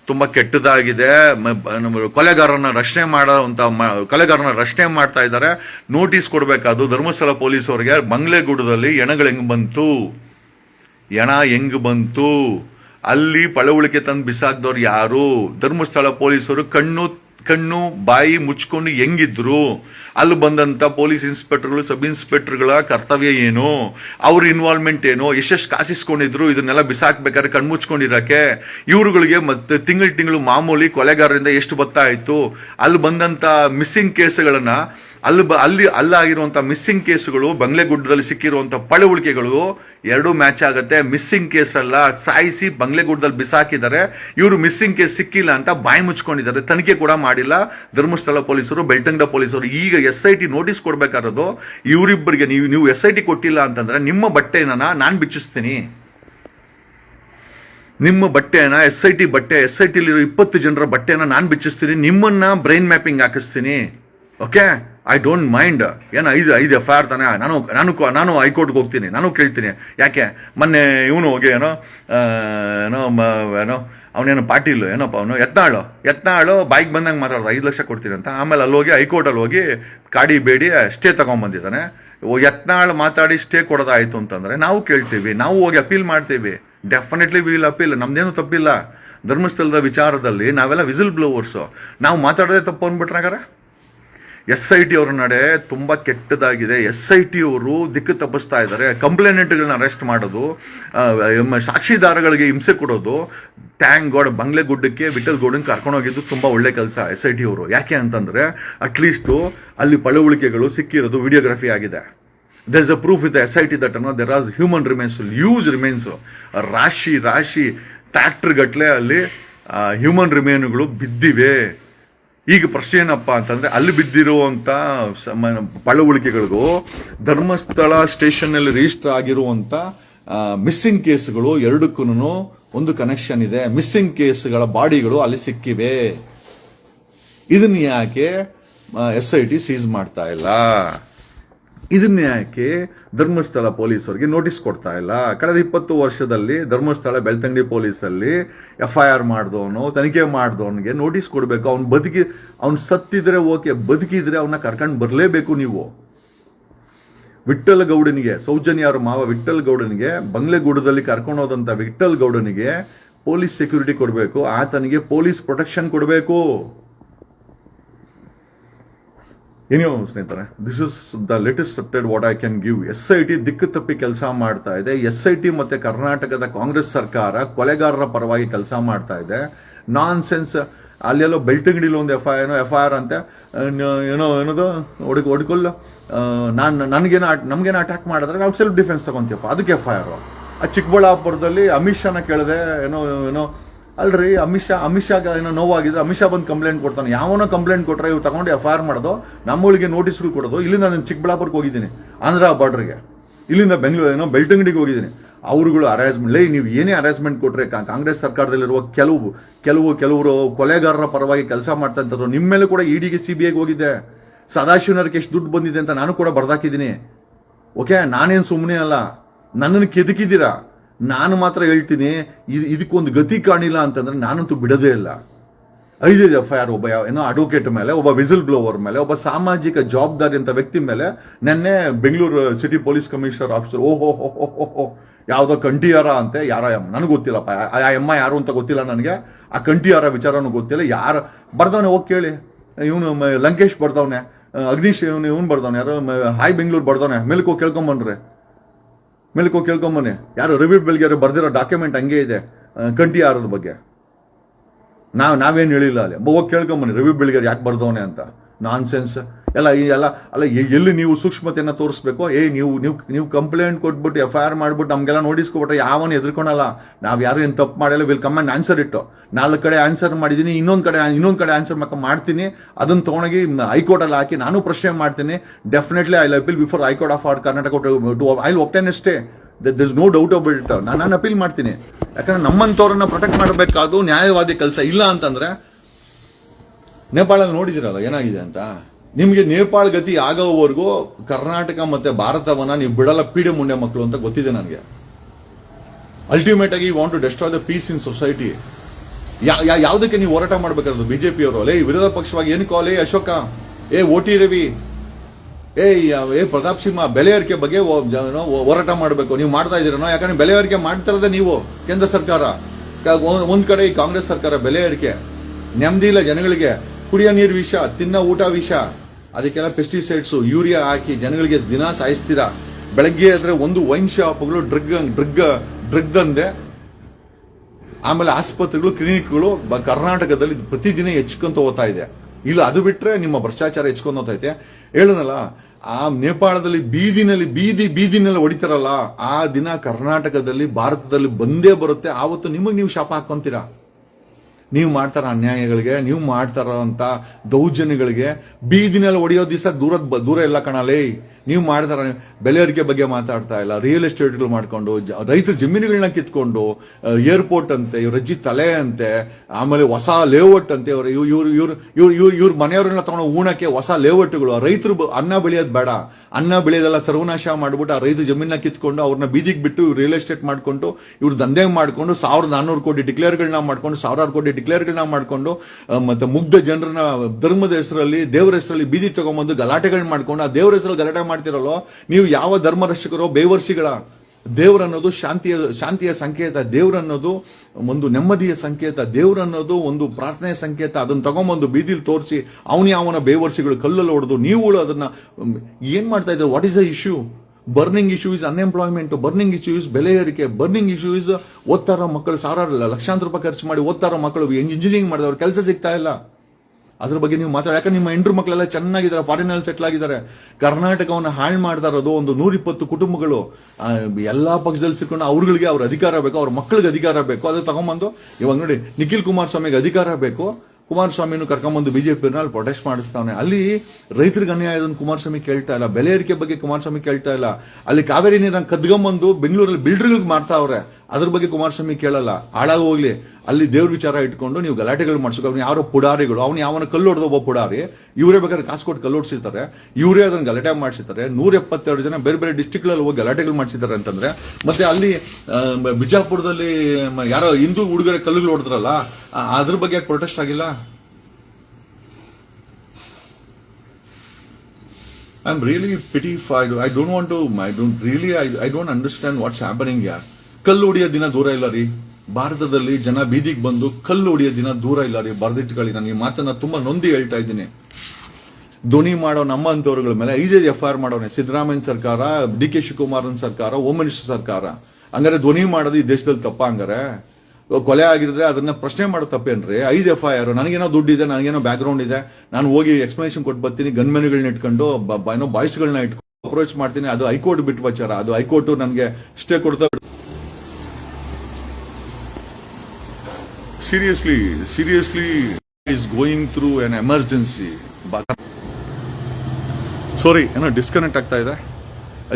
ತುಂಬಾ ಕೆಟ್ಟದಾಗಿದೆ. ಕೊಲೆಗಾರನ ರಕ್ಷಣೆ ಮಾಡುವಂತ ಮ- ಕೊಲೆಗಾರನ ರಕ್ಷಣೆ ಮಾಡ್ತಾ ಇದ್ದಾರೆ. ನೋಟಿಸ್ ಕೊಡಬೇಕಾದ್ರು ಧರ್ಮಸ್ಥಳ ಪೊಲೀಸ್ ಅವರಿಗೆ ಬಂಗ್ಲೆಗೂಡದಲ್ಲಿ ಎಣಗಳು ಹೆಂಗೆ ಬಂತು? ಎಣ ಹೆಂಗ್ ಬಂತು? ಅಲ್ಲಿ ಪಳವಳಿಕೆ ತಂದು ಬಿಸಾಕ್ದವ್ರು ಯಾರು? ಧರ್ಮಸ್ಥಳ ಪೊಲೀಸರು ಕಣ್ಣು ಕಣ್ಣು, ಬಾಯಿ ಮುಚ್ಕೊಂಡು ಹೆಂಗಿದ್ರು? ಅಲ್ಲಿ ಬಂದಂತ ಪೊಲೀಸ್ ಇನ್ಸ್ಪೆಕ್ಟರ್ಗಳು, ಸಬ್ ಇನ್ಸ್ಪೆಕ್ಟರ್ಗಳ ಕರ್ತವ್ಯ ಏನು? ಅವ್ರ ಇನ್ವಾಲ್ವ್ಮೆಂಟ್ ಏನು? ಎಷ್ಟೆಷ್ಟು ಕಾಸಿಸ್ಕೊಂಡಿದ್ರು? ಇದನ್ನೆಲ್ಲ ಬಿಸಾಕ್ಬೇಕಾದ್ರೆ ಕಣ್ಣು ಮುಚ್ಕೊಂಡಿರಕ್ಕೆ? ಇವರುಗಳಿಗೆ ಮತ್ತೆ ತಿಂಗಳು ತಿಂಗಳು ಮಾಮೂಲಿ ಕೊಲೆಗಾರರಿಂದ ಎಷ್ಟು ಭತ್ತ ಇತ್ತು ಅಲ್ಲಿ ಬಂದಂತ ಮಿಸ್ಸಿಂಗ್ ಕೇಸ್ಗಳನ್ನ, ಅಲ್ಲಿ ಬ, ಅಲ್ಲಿ, ಅಲ್ಲಾಗಿರುವಂತ ಮಿಸ್ಸಿಂಗ್ ಕೇಸುಗಳು ಬಂಗ್ಲೆಗುಡ್ಡದಲ್ಲಿ ಸಿಕ್ಕಿರುವಂತ ಪಳವಳಿಕೆಗಳು, ಎರಡೂ ಮ್ಯಾಚ್ ಆಗುತ್ತೆ. ಮಿಸ್ಸಿಂಗ್ ಕೇಸ್ ಅಲ್ಲ ಸಾಯಿಸಿ ಬಂಗ್ಲೆಗುಡ್ಡದಲ್ಲಿ ಬಿಸಾಕಿದ್ದಾರೆ ಇವರು ಮಿಸ್ಸಿಂಗ್ ಕೇಸ್ ಸಿಕ್ಕಿಲ್ಲ ಅಂತ ಬಾಯಿ ಮುಚ್ಕೊಂಡಿದ್ದಾರೆ. ತನಿಖೆ ಕೂಡ ಮಾಡಿಲ್ಲ, ಧರ್ಮಸ್ಥಳ ಪೊಲೀಸರು, ಬೆಳ್ತಂಗಡ ಪೊಲೀಸರು, ಈಗ ಎಸ್ ಐ ಟಿ ನೋಟಿಸ್ ಕೊಡಬೇಕಾದ್ರದ್ದು ಇವರಿಬ್ಬರಿಗೆ ನೀವು ನೀವು ಎಸ್ ಐ ಟಿ ಕೊಟ್ಟಿಲ್ಲ ಅಂತಂದ್ರೆ ನಿಮ್ಮ ಬಟ್ಟೆನ ನಾನು ಬಿಚ್ಚಿಸ್ತೀನಿ. ನಿಮ್ಮ ಬಟ್ಟೆನ ಎಸ್ ಐ ಟಿ ಬಟ್ಟೆ ಎಸ್ ಐ ಟಿಲಿರೋ ಇಪ್ಪತ್ತು ಜನರ ಬಟ್ಟೆನ ನಾನು ಬಿಚ್ಚಿಸ್ತೀನಿ, ನಿಮ್ಮನ್ನ ಬ್ರೈನ್ ಮ್ಯಾಪಿಂಗ್ ಹಾಕಿಸ್ತೀನಿ. ಓಕೆ ಐ ಡೋಂಟ್ ಮೈಂಡ್ ಏನು ಐದು ಐದು ಎಫ್ ಐ ಆರ್ ತಾನೆ? ನಾನು ನಾನು ನಾನು ಹೈಕೋರ್ಟ್ಗೆ ಹೋಗ್ತೀನಿ. ನಾನು ಕೇಳ್ತೀನಿ. ಯಾಕೆ? ಮೊನ್ನೆ ಇವನು ಹೋಗಿ ಏನೋ ಏನೋ ಏನೋ ಅವನೇನೋ ಪಾಟೀಲು ಏನಪ್ಪ ಅವನು? ಯತ್ನಾಳು. ಯತ್ನಾಳು ಬೈಕ್ ಬಂದಂಗೆ ಮಾತಾಡ್ದ ಐದು ಲಕ್ಷ ಕೊಡ್ತೀನಿ ಅಂತ ಆಮೇಲೆ ಅಲ್ಲಿ ಹೋಗಿ ಹೈಕೋರ್ಟಲ್ಲಿ ಹೋಗಿ ಕಾಡಿ ಬೇಡಿ ಸ್ಟೇ ತಗೊಂಡ್ಬಂದಿದ್ದಾನೆ ಓ, ಯತ್ನಾಳ್ ಮಾತಾಡಿ ಸ್ಟೇ ಕೊಡೋದಾಯ್ತು ಅಂತಂದ್ರೆ ನಾವು ಕೇಳ್ತೀವಿ ನಾವು ಹೋಗಿ ಅಪೀಲ್ ಮಾಡ್ತೀವಿ. ಡೆಫಿನೆಟ್ಲಿ ವಿಲ್ ಅಪೀಲ್ ನಮ್ದೇನು ತಪ್ಪಿಲ್ಲ. ಧರ್ಮಸ್ಥಳದ ವಿಚಾರದಲ್ಲಿ ನಾವೆಲ್ಲ ವಿಸಿಲ್ ಬ್ಲೋವರ್ಸು ನಾವು ಮಾತಾಡೋದೇ ತಪ್ಪು ಅಂದ್ಬಿಟ್ರಾಗಾರ ಎಸ್ ಐ ಟಿ ಅವ್ರ ನಡೆ ತುಂಬಾ ಕೆಟ್ಟದಾಗಿದೆ. ಎಸ್ ಐ ಟಿ ಅವರು ದಿಕ್ಕು ತಪ್ಪಿಸ್ತಾ ಇದ್ದಾರೆ. ಕಂಪ್ಲೇನೆಂಟ್ಗಳನ್ನ ಅರೆಸ್ಟ್ ಮಾಡೋದು ಸಾಕ್ಷಿದಾರಗಳಿಗೆ ಹಿಂಸೆ ಕೊಡೋದು ಟ್ಯಾಂಕ್ ಬಂಗ್ಲೆ ಗುಡ್ಡಕ್ಕೆ ವಿಠಲ್ ಗೌಡನ್ ಕರ್ಕೊಂಡೋಗಿದ್ದು ತುಂಬಾ ಒಳ್ಳೆ ಕೆಲಸ ಎಸ್ ಐ ಟಿ ಅವರು. ಯಾಕೆ ಅಂತಂದ್ರೆ ಅಟ್ಲೀಸ್ಟ್ ಅಲ್ಲಿ ಪಳವಳಿಕೆಗಳು ಸಿಕ್ಕಿರೋದು ವಿಡಿಯೋಗ್ರಫಿ ಆಗಿದೆ. There is a proof with S I T that ಅನ್ನೋ there are human remains use remains ರಾಶಿ ರಾಶಿ ಟ್ರ್ಯಾಕ್ಟರ್ ಗಟ್ಲೆ ಅಲ್ಲಿ ಹ್ಯೂಮನ್ ರಿಮೇನ್ಗಳು ಬಿದ್ದಿವೆ. ಈಗ ಪ್ರಶ್ನೆ ಏನಪ್ಪಾ ಅಂತಂದ್ರೆ ಅಲ್ಲಿ ಬಿದ್ದಿರುವಂತ ಪಳವಳಿಕೆಗಳಿಗೂ ಧರ್ಮಸ್ಥಳ ಸ್ಟೇಷನ್ನಲ್ಲಿ ರಿಜಿಸ್ಟರ್ ಆಗಿರುವಂತ ಮಿಸ್ಸಿಂಗ್ ಕೇಸ್ಗಳು ಎರಡಕ್ಕೂ ಒಂದು ಕನೆಕ್ಷನ್ ಇದೆ. ಮಿಸ್ಸಿಂಗ್ ಕೇಸ್ಗಳ ಬಾಡಿಗಳು ಅಲ್ಲಿ ಸಿಕ್ಕಿವೆ. ಇದನ್ನ ಯಾಕೆ ಎಸ್ ಐ ಟಿ ಸೀಸ್ ಮಾಡ್ತಾ ಇಲ್ಲ? ಇದನ್ನ ಯಾಕೆ ಧರ್ಮಸ್ಥಳ ಪೊಲೀಸರಿಗೆ ನೋಟಿಸ್ ಕೊಡ್ತಾ ಇಲ್ಲ? ಕಳೆದ ಇಪ್ಪತ್ತು ವರ್ಷದಲ್ಲಿ ಧರ್ಮಸ್ಥಳ ಬೆಳ್ತಂಗಡಿ ಪೊಲೀಸಲ್ಲಿ ಎಫ್ ಐ ಆರ್ ಮಾಡಿದವನು, ತನಿಖೆ ಮಾಡಿದವನಿಗೆ ನೋಟಿಸ್ ಕೊಡಬೇಕು. ಅವ್ನು ಬದುಕಿ, ಅವ್ನು ಸತ್ತಿದ್ರೆ ಓಕೆ, ಬದುಕಿದ್ರೆ ಅವನ್ನ ಕರ್ಕೊಂಡು ಬರಲೇಬೇಕು ನೀವು. ವಿಠ್ಠಲ್ ಗೌಡನಿಗೆ ಸೌಜನ್ಯ ಅವರ ಮಾವ ವಿಠ್ಠಲ್ ಗೌಡನಿಗೆ ಬಂಗ್ಲೆಗೂಡದಲ್ಲಿ ಕರ್ಕೊಂಡು ಹೋದಂತ ವಿಠ್ಠಲ್ ಗೌಡನಿಗೆ ಪೊಲೀಸ್ ಸೆಕ್ಯೂರಿಟಿ ಕೊಡಬೇಕು. ಆತನಿಗೆ ಪೊಲೀಸ್ ಪ್ರೊಟೆಕ್ಷನ್ ಕೊಡಬೇಕು. ಏನೋ ಸ್ನೇಹಿತರೆ this is the latest update what I can give S I T ದಿಕ್ಕು ತಪ್ಪಿ ಕೆಲಸ ಮಾಡ್ತಾ ಇದೆ ಎಸ್ ಐ ಟಿ ಮತ್ತೆ ಕರ್ನಾಟಕದ ಕಾಂಗ್ರೆಸ್ ಸರ್ಕಾರ ಕೊಲೆಗಾರರ ಪರವಾಗಿ ಕೆಲಸ ಮಾಡ್ತಾ ಇದೆ ನಾನ್ ಸೆನ್ಸ್ ಅಲ್ಲೆಲ್ಲೋ ಬೆಳ್ತಂಗಡಿಲಿ ಒಂದು ಎಫ್ ಐ ಏನೋ ಎಫ್ ಐ ಆರ್ ಅಂತೆ ಏನೋ ಏನದು ಹೊಡಿಕೊ ಹೊಡ್ಕೊಲ್ಲ ನಾನು ನನಗೇನೋ ನಮಗೇನು ಅಟ್ಯಾಕ್ ಮಾಡಿದ್ರೆ ನಾವು ಸೆಲ್ಫ್ ಡಿಫೆನ್ಸ್ ತಗೊಂತೀವಪ್ಪ ಅದಕ್ಕೆ ಎಫ್ ಐ ಆರ್ ಆ ಚಿಕ್ಕಬಳ್ಳಾಪುರದಲ್ಲಿ ಅಮಿತ್ ಶಾನ ಕೇಳಿದೆ, ಏನೋ ಏನೋ ಅಲ್ರಿ, ಅಮಿತ್ ಶಾ, ಅಮಿತ್ ಶಾಗ ಏನೋ ನೋವಾಗಿದ್ರೆ ಅಮಿತ್ ಶಾ ಬಂದು ಕಂಪ್ಲೇಂಟ್ ಕೊಡ್ತಾನೆ. ಯಾವನೋ ಕಂಪ್ಲೇಂಟ್ ಕೊಟ್ಟರೆ ಇವ್ರು ತಗೊಂಡು ಎಫ್ ಐ ಆರ್ ಮಾಡೋದು, ನಮ್ಮೊಳಗೆ ನೋಟಿಸ್ಗಳು ಕೊಡೋದು. ಇಲ್ಲಿಂದ ನಾನು ಚಿಕ್ಕಬಳ್ಳಾಪುರಕ್ಕೆ ಹೋಗಿದ್ದೀನಿ, ಆಂಧ್ರ ಬಾರ್ಡ್ರಿಗೆ ಇಲ್ಲಿಂದ ಬೆಂಗಳೂರು ಏನೋ ಬೆಳ್ತಂಗಡಿಗೆ ಹೋಗಿದ್ದೀನಿ. ಅವರುಗಳು ಅರೇಂಜ್ಮೆಂಟ್ ಲೈ, ನೀವು ಏನೇ ಅರೇಂಜ್ಮೆಂಟ್ ಕೊಟ್ಟರೆ ಕಾಂಗ್ರೆಸ್ ಸರ್ಕಾರದಲ್ಲಿರುವ ಕೆಲವು ಕೆಲವು, ಕೆಲವರು ಕೊಲೆಗಾರರ ಪರವಾಗಿ ಕೆಲಸ ಮಾಡ್ತಾ ನಿಮ್ಮ ಮೇಲೆ ಕೂಡ ಇಡಿಗೆ ಸಿ ಬಿ ಐಗೆ ಹೋಗಿದ್ದೆ ಸದಾಶಿವನರ್ಗೆ ಎಷ್ಟು ದುಡ್ಡು ಬಂದಿದೆ ಅಂತ ನಾನು ಕೂಡ ಬರ್ದಾಕಿದ್ದೀನಿ. ಓಕೆ, ನಾನೇನು ಸುಮ್ಮನೆ ಅಲ್ಲ. ನನ್ನನ್ನು ಕೆದಕಿದ್ದೀರಾ? ನಾನು ಮಾತ್ರ ಹೇಳ್ತೀನಿ, ಇದು ಇದಕ್ಕೊಂದು ಗತಿ ಕಾಣಿಲ್ಲ ಅಂತಂದ್ರೆ ನಾನಂತೂ ಬಿಡದೇ ಇಲ್ಲ. ಐದೈದು ಎಫ್ ಐ ಆರ್ ಒಬ್ಬ ಏನೋ ಅಡ್ವೊಕೇಟ್ ಮೇಲೆ, ಒಬ್ಬ ವಿಸಿಲ್ ಬ್ಲೋವರ್ ಮೇಲೆ, ಒಬ್ಬ ಸಾಮಾಜಿಕ ಜವಾಬ್ದಾರಿ ಅಂತ ವ್ಯಕ್ತಿ ಮೇಲೆ ನೆನ್ನೆ Bengaluru city police commissioner officer ಓಹೋ ಹೋ ಯಾವುದೋ ಕಂಠಿಯಾರ ಅಂತ ಯಾರ ನನಗೆ ಗೊತ್ತಿಲ್ಲಪ್ಪ ಆ- ಎಮ್ಮ ಯಾರು ಅಂತ ಗೊತ್ತಿಲ್ಲ ನನಗೆ. ಆ ಕಂಠಿಯಾರ ವಿಚಾರನೂ ಗೊತ್ತಿಲ್ಲ, ಯಾರು ಬರ್ದವನೆ, ಹೋಗಿ ಕೇಳಿ. ಇವನು ಲಂಕೇಶ್ ಬರ್ದವನೆ ಅಗ್ನೀಶ್, ಇವನು ಇವನು ಬರ್ದವನೆ, ಯಾರು ಹಾಯ್ ಬೆಂಗಳೂರು ಬರ್ದವನೆ ಹೋಗಿ ಕೇಳ್ಕೊಂಬನ್ರಿ ಮೇಲಕ್ಕೆ ಹೋಗಿ ಕೇಳ್ಕೊಂಬನ್ನಿ ಯಾರು ರವಿ ಬೆಳಗ್ಗೆ ಬರ್ದಿರೋ ಡಾಕ್ಯುಮೆಂಟ್ ಹಂಗೆ ಇದೆ. ಕಂಠಿ ಯಾರದ ಬಗ್ಗೆ? ನಾವು ನಾವೇನು ಹೇಳಿಲ್ಲ ಅಲ್ಲಿ. ಹೋಗಿ ಕೇಳ್ಕೊಂಬನಿ ರವಿ ಬೆಳಗ್ಗೆ ಯಾಕೆ ಬರ್ದವನೆ ಅಂತ. ನಾನ್ ಸೆನ್ಸ್ ಎಲ್ಲ ಎಲ್ಲ, ಅಲ್ಲ ಎಲ್ಲಿ ನೀವು ಸೂಕ್ಷ್ಮತೆಯನ್ನು ತೋರಿಸ್ಬೇಕು? ಏ, ನೀವು ನೀವು ನೀವು ಕಂಪ್ಲೇಂಟ್ ಕೊಟ್ಬಿಟ್ಟು ಎಫ್ ಐ ಆರ್ ಮಾಡ್ಬಿಟ್ಟು ನಮಗೆಲ್ಲ ನೋಟಿಸ್ ಕೊಟ್ಬಿಟ್ರೆ ಯಾವನು ಎದ್ರುಕೊಳಲ್ಲ. ನಾವು ಯಾರು ಏನು ತಪ್ಪು ಮಾಡಿಲ್ಲ ವಿಲ್ ಕಮ್ ಆ್ಯಂಡ್ ಆನ್ಸರ್ ಇಟ್ಟು ನಾಲ್ಕು ಕಡೆ ಆನ್ಸರ್ ಮಾಡಿದ್ದೀನಿ ಇನ್ನೊಂದು ಕಡೆ ಇನ್ನೊಂದು ಕಡೆ ಆನ್ಸರ್ ಮಕ್ಕ ಮಾಡ್ತೀನಿ. ಅದನ್ನು ತೊಗೊಂಡೋಗಿ ಹೈಕೋರ್ಟಲ್ಲಿ ಹಾಕಿ ನಾನು ಪ್ರಶ್ನೆ ಮಾಡ್ತೀನಿ. Definitely I appeal before high court of or Karnataka I obtain ಅಷ್ಟೇ this no doubt about it ನಾನು ಅಪೀಲ್ ಮಾಡ್ತೀನಿ. ಯಾಕಂದ್ರೆ ನಮ್ಮಂಥವ್ರನ್ನ ಪ್ರೊಟೆಕ್ಟ್ ಮಾಡಬೇಕಾದ್ದು ನ್ಯಾಯವಾದಿ ಕೆಲಸ ಇಲ್ಲ ಅಂತಂದ್ರೆ ನೇಪಾಳಲ್ಲಿ ನೋಡಿದಿರಲ್ಲ, ಏನಾಗಿದೆ ಅಂತ? ನಿಮಗೆ ನೇಪಾಳ ಗತಿ ಆಗೋವರೆಗೂ ಕರ್ನಾಟಕ ಮತ್ತೆ ಭಾರತವನ್ನ ನೀವು ಬಿಡಲ್ಲ ಪೀಡೆ ಮುಂಡೆ ಮಕ್ಕಳು ಅಂತ ಗೊತ್ತಿದೆ ನನಗೆ. ಅಲ್ಟಿಮೇಟ್ ಆಗಿ want to destroy the peace in society ಯಾವುದಕ್ಕೆ ನೀವು ಹೋರಾಟ ಮಾಡ್ಬೇಕಾದ್ರು ಬಿಜೆಪಿ ಅವರು ಲೇ ವಿರೋಧ ಪಕ್ಷವಾಗಿ ಏನು ಕಾಲ್ ಏ, ಅಶೋಕ, ಏ ಓ ಟಿ ರವಿ, ಏ ಏ, ಪ್ರತಾಪ್ ಸಿಂಹ, ಬೆಲೆ ಏರಿಕೆ ಬಗ್ಗೆ ಹೋರಾಟ ಮಾಡಬೇಕು. ನೀವು ಮಾಡ್ತಾ ಇದ್ದೀರನೋ? ಯಾಕಂದ್ರೆ ಬೆಲೆ ಏರಿಕೆ ಮಾಡ್ತಿರೋದೇ ನೀವು, ಕೇಂದ್ರ ಸರ್ಕಾರ. ಒಂದ್ ಕಡೆ ಈ ಕಾಂಗ್ರೆಸ್ ಸರ್ಕಾರ ಬೆಲೆ ಏರಿಕೆ. ನೆಮ್ಮದಿ ಇಲ್ಲ ಜನಗಳಿಗೆ. ಕುಡಿಯೋ ನೀರು ವಿಷ, ತಿನ್ನೋ ಊಟ ವಿಷ, ಅದಕ್ಕೆಲ್ಲ ಪೆಸ್ಟಿಸೈಡ್ಸು ಯೂರಿಯಾ ಹಾಕಿ ಜನಗಳಿಗೆ ದಿನ ಸಾಯಿಸ್ತೀರಾ? ಬೆಳಗ್ಗೆ ಆದರೆ ಒಂದು ವೈನ್ ಶಾಪ್ಗಳು ಡ್ರಗ್ ಡ್ರಗ್ ಡ್ರಗ್ ದಂದೆ ಆಮೇಲೆ ಆಸ್ಪತ್ರೆಗಳು, ಕ್ಲಿನಿಕ್ಗಳು ಕರ್ನಾಟಕದಲ್ಲಿ ಪ್ರತಿದಿನ ಹೆಚ್ಕೊಂತ ಹೋಗ್ತಾ ಇದೆ. ಇಲ್ಲ, ಅದು ಬಿಟ್ಟರೆ ನಿಮ್ಮ ಭ್ರಷ್ಟಾಚಾರ ಹೆಚ್ಕೊಂತ ಹೋಗ್ತೈತೆ ಹೇಳನಲ್ಲ ಆ ನೇಪಾಳದಲ್ಲಿ ಬೀದಿನಲ್ಲಿ, ಬೀದಿ, ಬೀದಿನಲ್ಲಿ ಹೊಡಿತಾರಲ್ಲ, ಆ ದಿನ ಕರ್ನಾಟಕದಲ್ಲಿ, ಭಾರತದಲ್ಲಿ ಬಂದೇ ಬರುತ್ತೆ. ಆವತ್ತು ನಿಮಗೆ ನೀವು ಶಾಪ ಹಾಕೊಂತೀರಾ? ನೀವು ಮಾಡ್ತಾರ ಅನ್ಯಾಯಗಳಿಗೆ ನೀವು ಮಾಡ್ತಾರ ಅಂತ ದೌರ್ಜನ್ಯಗಳಿಗೆ ಬೀದಿನಲ್ಲಿ ಒಡೆಯೋ ದಿವಸ ದೂರದ ದೂರ ಇಲ್ಲ ಕಣಲೇ. ನೀವು ಮಾಡಿದಾರ ಬೆಲೆಯರಿಕೆ ಬಗ್ಗೆ ಮಾತಾಡ್ತಾ ಇಲ್ಲ ರಿಯಲ್ ಎಸ್ಟೇಟ್ಗಳು ಮಾಡ್ಕೊಂಡು ರೈತರ ಜಮೀನುಗಳನ್ನ ಕಿತ್ಕೊಂಡು ಏರ್ಪೋರ್ಟ್ ಅಂತೆ, ಇವ್ರ ಅಜ್ಜಿ ತಲೆ ಅಂತೆ, ಆಮೇಲೆ ಹೊಸ ಲೇಔಟ್ ಅಂತೆ, ಇವರು, ಇವ್ರು ಇವ್ರು ಇವ್ರು ಇವ್ರು ಇವ್ರು ಮನೆಯವ್ರನ್ನ ತಗೊಂಡು ಊಣಕ್ಕೆ ಹೊಸ ಲೇಔಟ್ಗಳು ರೈತರು ಅನ್ನ ಬೆಳೆಯೋದು ಬೇಡ. ಅನ್ನ ಬೆಳೆಯೋದೆಲ್ಲ ಸರ್ವನಾಶ ಮಾಡಿಬಿಟ್ಟು ಆ ರೈತ ಜಮೀನ ಕಿತ್ಕೊಂಡು, ಅವ್ರನ್ನ ಬೀದಿಗೆ ಬಿಟ್ಟು ರಿಯಲ್ ಎಸ್ಟೇಟ್ ಮಾಡ್ಕೊಂಡು, ಇವ್ರ ದಂಧೆ ಮಾಡ್ಕೊಂಡು, ಸಾವಿರದ ನಾನ್ನೂರು ಕೋಟಿ ಡಿಕ್ಲೇರ್ಗಳನ್ನ ಮಾಡ್ಕೊಂಡು, ಸಾವಿರಾರು ಕೋಟಿ ಡಿಕ್ಲೇರ್ಗಳನ್ನ ಮಾಡ್ಕೊಂಡು ಮತ್ತೆ ಮುಗ್ಧ ಜನರನ್ನ, ಧರ್ಮದ ಹೆಸರಲ್ಲಿ, ದೇವರ ಹೆಸರಲ್ಲಿ ಬೀದಿ ತಗೊಂಬಂದು ಗಲಾಟೆಗಳನ್ನ ಮಾಡ್ಕೊಂಡು, ಆ ದೇವರ ಹೆಸರಲ್ಲಿ ಗಲಾಟೆ ಮಾಡ್ತಿರಲ್ಲೋ? ನೀವು ಯಾವ ಧರ್ಮರಕ್ಷಕರೋ ಬೇವರ್ಸಿಗಳ ದೇವರನ್ನೋದು ಶಾಂತಿಯ ಶಾಂತಿಯ ಸಂಕೇತ ದೇವರನ್ನೋದು ಒಂದು ನೆಮ್ಮದಿಯ ಸಂಕೇತ ದೇವರನ್ನೋದು ಒಂದು ಪ್ರಾರ್ಥನೆಯ ಸಂಕೇತ, ಅದನ್ನ ತಗೊಂಬಂದು ಬೀದಿಲಿ ತೋರಿಸಿ ಅವನ ಅವನ ಬೇವರ್ಸಿಗಳು ಕಲ್ಲಲ್ಲಿ ಹೊಡೆದು ನೀವುಗಳು ಅದನ್ನ ಏನು ಮಾಡ್ತಾ ಇದ್ದಾರೆ? What is the issue burning issue is unemployment burning issue is ಬೆಲೆ ಏರಿಕೆ ಬರ್ನಿಂಗ್ ಇಶ್ಯೂ ಇಸ್ ಓದ್ತಾರ ಮಕ್ಕಳು ಸಾವಿರಾರು ಲಕ್ಷಾಂತರ ರೂಪಾಯಿ ಖರ್ಚು ಮಾಡಿ ಓದ್ತಾರ ಮಕ್ಕಳು ಇಂಜಿನಿಯರಿಂಗ್ ಮಾಡಿದವರು, ಕೆಲಸ ಸಿಗ್ತಾ ಇಲ್ಲ. ಅದ್ರ ಬಗ್ಗೆ ನೀವು ಮಾತಾಡ. ಯಾಕಂದ್ರೆ ನಿಮ್ಮ ಹೆಂಡ್ರು ಮಕ್ಕಳೆಲ್ಲ ಚೆನ್ನಾಗಿದ್ದಾರೆ ಫಾರಿನ್ ಅಲ್ಲಿ ಸೆಟ್ಲ್ ಆಗಿದ್ದಾರೆ. ಕರ್ನಾಟಕವನ್ನು ಹಾಳು ಮಾಡ್ತಾ ಇರೋದು ಒಂದು ನೂರಿಪ್ಪತ್ತು ಕುಟುಂಬಗಳು. ಎಲ್ಲ ಪಕ್ಷದಲ್ಲಿ ಸಿಕ್ಕೊಂಡು ಅವ್ರಗಳಿಗೆ ಅವ್ರ ಅಧಿಕಾರ ಬೇಕು, ಅವ್ರ ಮಕ್ಕಳಿಗೆ ಅಧಿಕಾರ ಬೇಕು. ಅದು ತಗೊಂಬಂದು, ಇವಾಗ ನೋಡಿ, ನಿಖಿಲ್ ಕುಮಾರಸ್ವಾಮಿಗೆ ಅಧಿಕಾರ ಬೇಕು. ಕುಮಾರಸ್ವಾಮಿನೂ ಕರ್ಕೊಂಬಂದು ಬಿಜೆಪಿ ಅಲ್ಲಿ ಪ್ರೊಟೆಸ್ಟ್ ಮಾಡಿಸ್ತಾವನೆ. ಅಲ್ಲಿ ರೈತರಿಗೆ ಅನ್ಯಾಯದನ್ನು ಕುಮಾರಸ್ವಾಮಿ ಕೇಳ್ತಾ ಇಲ್ಲ. ಬೆಲೆ ಏರಿಕೆ ಬಗ್ಗೆ ಕುಮಾರಸ್ವಾಮಿ ಕೇಳ್ತಾ ಇಲ್ಲ. ಅಲ್ಲಿ ಕಾವೇರಿ ನೀರನ್ನು ಕದ್ಕೊಂಬಂದು ಬೆಂಗಳೂರಲ್ಲಿ ಬಿಲ್ಡರ್ಗಳಿಗೆ ಮಾಡ್ತಾವ್ರೆ ಅದ್ರ ಬಗ್ಗೆ ಕುಮಾರಸ್ವಾಮಿ ಕೇಳಲ್ಲ ಹಾಳಾಗಿ ಹೋಗ್ಲಿ ಅಲ್ಲಿ ದೇವ್ರ ವಿಚಾರ ಇಟ್ಕೊಂಡು ನೀವು ಗಲಾಟೆಗಳು ಮಾಡ್ಸೋಕೆ ಅವ್ನು ಯಾರೋ ಪುಡಾರಿಗಳು ಅವ್ನು ಯಾವನ ಕಲ್ಲು ಹೊಡೆದ ಒಬ್ಬ ಪುಡಾರಿ ಇವರೇ ಬೇಕಾದ್ರೆ ಕಾಸು ಕೊಟ್ಟು ಕಲ್ಲು ಹೊಡ್ಸಿರ್ತಾರೆ ಇವರೇ ಅದನ್ನ ಗಲಾಟೆ ಮಾಡಿಸಿರ್ತಾರೆ ನೂರ ಎಪ್ಪತ್ತೆರಡು ಜನ ಬೇರೆ ಬೇರೆ ಡಿಸ್ಟಿಕ್ಗಳಲ್ಲಿ ಹೋಗಿ ಗಲಾಟೆಗಳು ಮಾಡಿಸಿದ್ದಾರೆ ಅಂತಂದ್ರೆ ಮತ್ತೆ ಅಲ್ಲಿ ಬಿಜಾಪುರದಲ್ಲಿ ಯಾರೋ ಹಿಂದೂ ಹುಡುಗರ ಕಲ್ಲುಗಳು ಹೊಡೆದ್ರಲ್ಲ ಅದ್ರ ಬಗ್ಗೆ ಪ್ರೊಟೆಸ್ಟ್ ಆಗಿಲ್ಲ I'm really pitified. I don't want to. I don't really. I, I don't understand what's happening here. ಕಲ್ಲು ಹೊಡಿಯೋ ದಿನ ದೂರ ಇಲ್ಲ ರೀ. ಭಾರತದಲ್ಲಿ ಜನ ಬೀದಿಗೆ ಬಂದು ಕಲ್ಲು ಹೊಡಿಯೋ ದಿನ ದೂರ ಇಲ್ಲ ರೀ. ಬರ್ದಿಟ್ಕೊಳ್ಳಿ ನಾನು ಈ ಮಾತನ್ನ ತುಂಬಾ ನೊಂದಿ ಹೇಳ್ತಾ ಇದ್ದೀನಿ. ಧ್ವನಿ ಮಾಡೋ ನಮ್ಮ ಅಂತವ್ರಗಳ ಮೇಲೆ ಐದೈದು ಎಫ್ ಐ ಆರ್ ಮಾಡೋನೆ, ಸಿದ್ದರಾಮಯ್ಯ ಸರ್ಕಾರ, ಡಿ ಕೆ ಶಿವಕುಮಾರನ್ ಸರ್ಕಾರ, ಹೋಮ್ ಮಿನಿಸ್ಟರ್ ಸರ್ಕಾರ. ಹಂಗಾರೆ ಧ್ವನಿ ಮಾಡೋದು ಈ ದೇಶದಲ್ಲಿ ತಪ್ಪ ಹಂಗಾರೆ? ಕೊಲೆ ಆಗಿದ್ರೆ ಅದನ್ನ ಪ್ರಶ್ನೆ ಮಾಡೋ ತಪ್ಪೇನ್ರಿ? ಐದು ಎಫ್ ಐ ಆರ್, ನನಗೇನೋ ಇದೆ, ನನಗೇನೋ ಬ್ಯಾಕ್ ಗ್ರೌಂಡ್ ಇದೆ. ನಾನು ಹೋಗಿ ಎಕ್ಸ್ಪ್ಲನೇಷನ್ ಕೊಟ್ಟು ಬರ್ತೀನಿ ಗನ್ಮೆನ್ಗಳನ್ನ ಇಟ್ಕೊಂಡು ಏನೋ ಬಾಯ್ಸ್ಗಳನ್ನ ಇಟ್ಕೊಂಡು ಅಪ್ರೋಚ್ ಮಾಡ್ತೀನಿ. ಅದು ಹೈಕೋರ್ಟ್ ಬಿಟ್ಟು ವಿಚಾರ. ಅದು ಹೈಕೋರ್ಟ್ ನನಗೆ ಸ್ಟೇ ಕೊಡ್ತಾ seriously seriously is going through an emergency sorry ಏನೋ ಡಿಸ್ಕನೆಕ್ಟ್ ಆಗ್ತಾ ಇದೆ.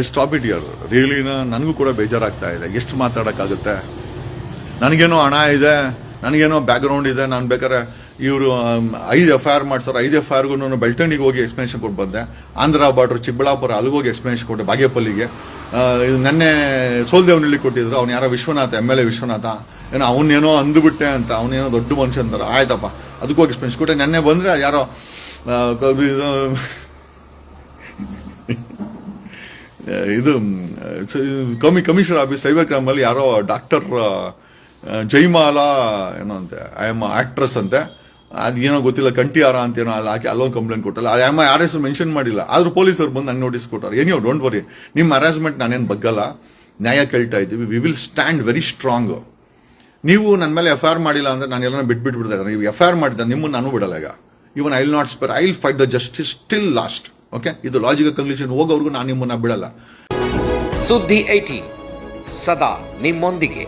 ಐ ಸ್ಟಾಪ್ ಇಟ್ ಯರ್ ರಿಯಲಿನ ನನಗೂ ಕೂಡ ಬೇಜಾರಾಗ್ತಾ ಇದೆ. ಎಷ್ಟು ಮಾತಾಡೋಕ್ಕಾಗುತ್ತೆ? ನನಗೇನೋ ಹಣ ಇದೆ, ನನಗೇನೋ ಬ್ಯಾಕ್ಗ್ರೌಂಡ್ ಇದೆ. ನಾನು ಬೇಕಾದ್ರೆ ಇವರು ಐದು ಎಫ್ ಐ ಆರ್ ಮಾಡ್ಸೋರು, ಐದು ಎಫ್ ಐ ಆರ್ಗೂ ನಾನು ಬೆಳ್ತಂಡಿಗೆ ಹೋಗಿ ಎಕ್ಸ್ಪ್ಲನೇಷನ್ ಕೊಟ್ಟು ಬಂದೆ. ಆಂಧ್ರ ಬಾರ್ಡ್ರ್ ಚಿಕ್ಕಬಳ್ಳಾಪುರ ಅಲ್ಲಿಗೆ ಹೋಗಿ ಎಕ್ಸ್ಪ್ಲನೇಷನ್ ಕೊಟ್ಟೆ, ಬಾಗೇಪಲ್ಲಿಗೆ. ಇದು ನೆನ್ನೆ ಸೋಲ್ದೇವನಹಳ್ಳಿ ಕೊಟ್ಟಿದ್ರು. ಅವ್ನು ಯಾರೋ Vishwanatha M L A Vishwanatha. ಏನೋ ಅವನೇನೋ ಅಂದುಬಿಟ್ಟೆ ಅಂತ, ಅವನೇನೋ ದೊಡ್ಡ ಮನುಷ್ಯ ಅಂತಾರೆ, ಆಯ್ತಪ್ಪ. ಅದಕ್ಕೆ ಹೋಗಿ ಕೊಟ್ಟೆ. ನೆನ್ನೆ ಬಂದರೆ ಯಾರೋ ಇದು ಕಮಿ, ಕಮಿಷನರ್ ಆಫೀಸ್, ಸೈಬರ್ ಕ್ರೈಮಲ್ಲಿ ಯಾರೋ ಡಾಕ್ಟರ್ ಜೈಮಾಲಾ ಏನೋ ಅಂತೆ ಐ ಆಮ್ ಆ್ಯಕ್ಟ್ರೆಸ್ ಅಂತೆ. ಅದು ಅದೇನೋ ಗೊತ್ತಿಲ್ಲ ಕಂಟಿಯಾರ ಅಂತ ಏನೋ ಅಲ್ಲಿ ಹಾಕಿ, ಅಲ್ಲೊಂದು ಕಂಪ್ಲೇಂಟ್ ಕೊಟ್ಟಲ್ಲ. ಅದು ಅಮ್ಮ ಯಾರ ಹೆಸರು ಮೆನ್ಷನ್ ಮಾಡಿಲ್ಲ. ಆದರೂ ಪೊಲೀಸರು ಬಂದು ನಂಗೆ ನೋಟಿಸ್ ಕೊಟ್ಟಾರೆ. ಏನೋ ಡೋಂಟ್ ವರಿ ನಿಮ್ಮ ಅರೇಂಜ್ಮೆಂಟ್ ನಾನೇನು ಬಗ್ಗಲ್ಲ. ನ್ಯಾಯ ಕೇಳ್ತಾ ಇದ್ದೀವಿ. We will stand very strong ನೀವು ನನ್ನ ಮೇಲೆ ಎಫ್ ಐ ಆರ್ ಮಾಡಿಲ್ಲ ಅಂದ್ರೆ ನಾನು ಎಲ್ಲ ಬಿಟ್ಬಿಟ್ಟು ಬಿಡ್ತಾ ನೀವು ಎಫ್ ಐ ಆರ್ ಮಾಡಿದ್ರೆ ನಿಮ್ಮನ್ನು ನಾನು ಬಿಡಲ್ಲ ಈಗ. Even I will not spare I will fight the justice still last okay ಇದು ಲಾಜಿಕಲ್ ಕಂಕ್ಲೂಷನ್ ಹೋಗೋವರೆಗೂ ನಾನು ನಿಮ್ಮನ್ನ ಬಿಡಲ್ಲ. ಸುದ್ದಿ ಐಟಿ ಸದಾ ನಿಮ್ಮೊಂದಿಗೆ.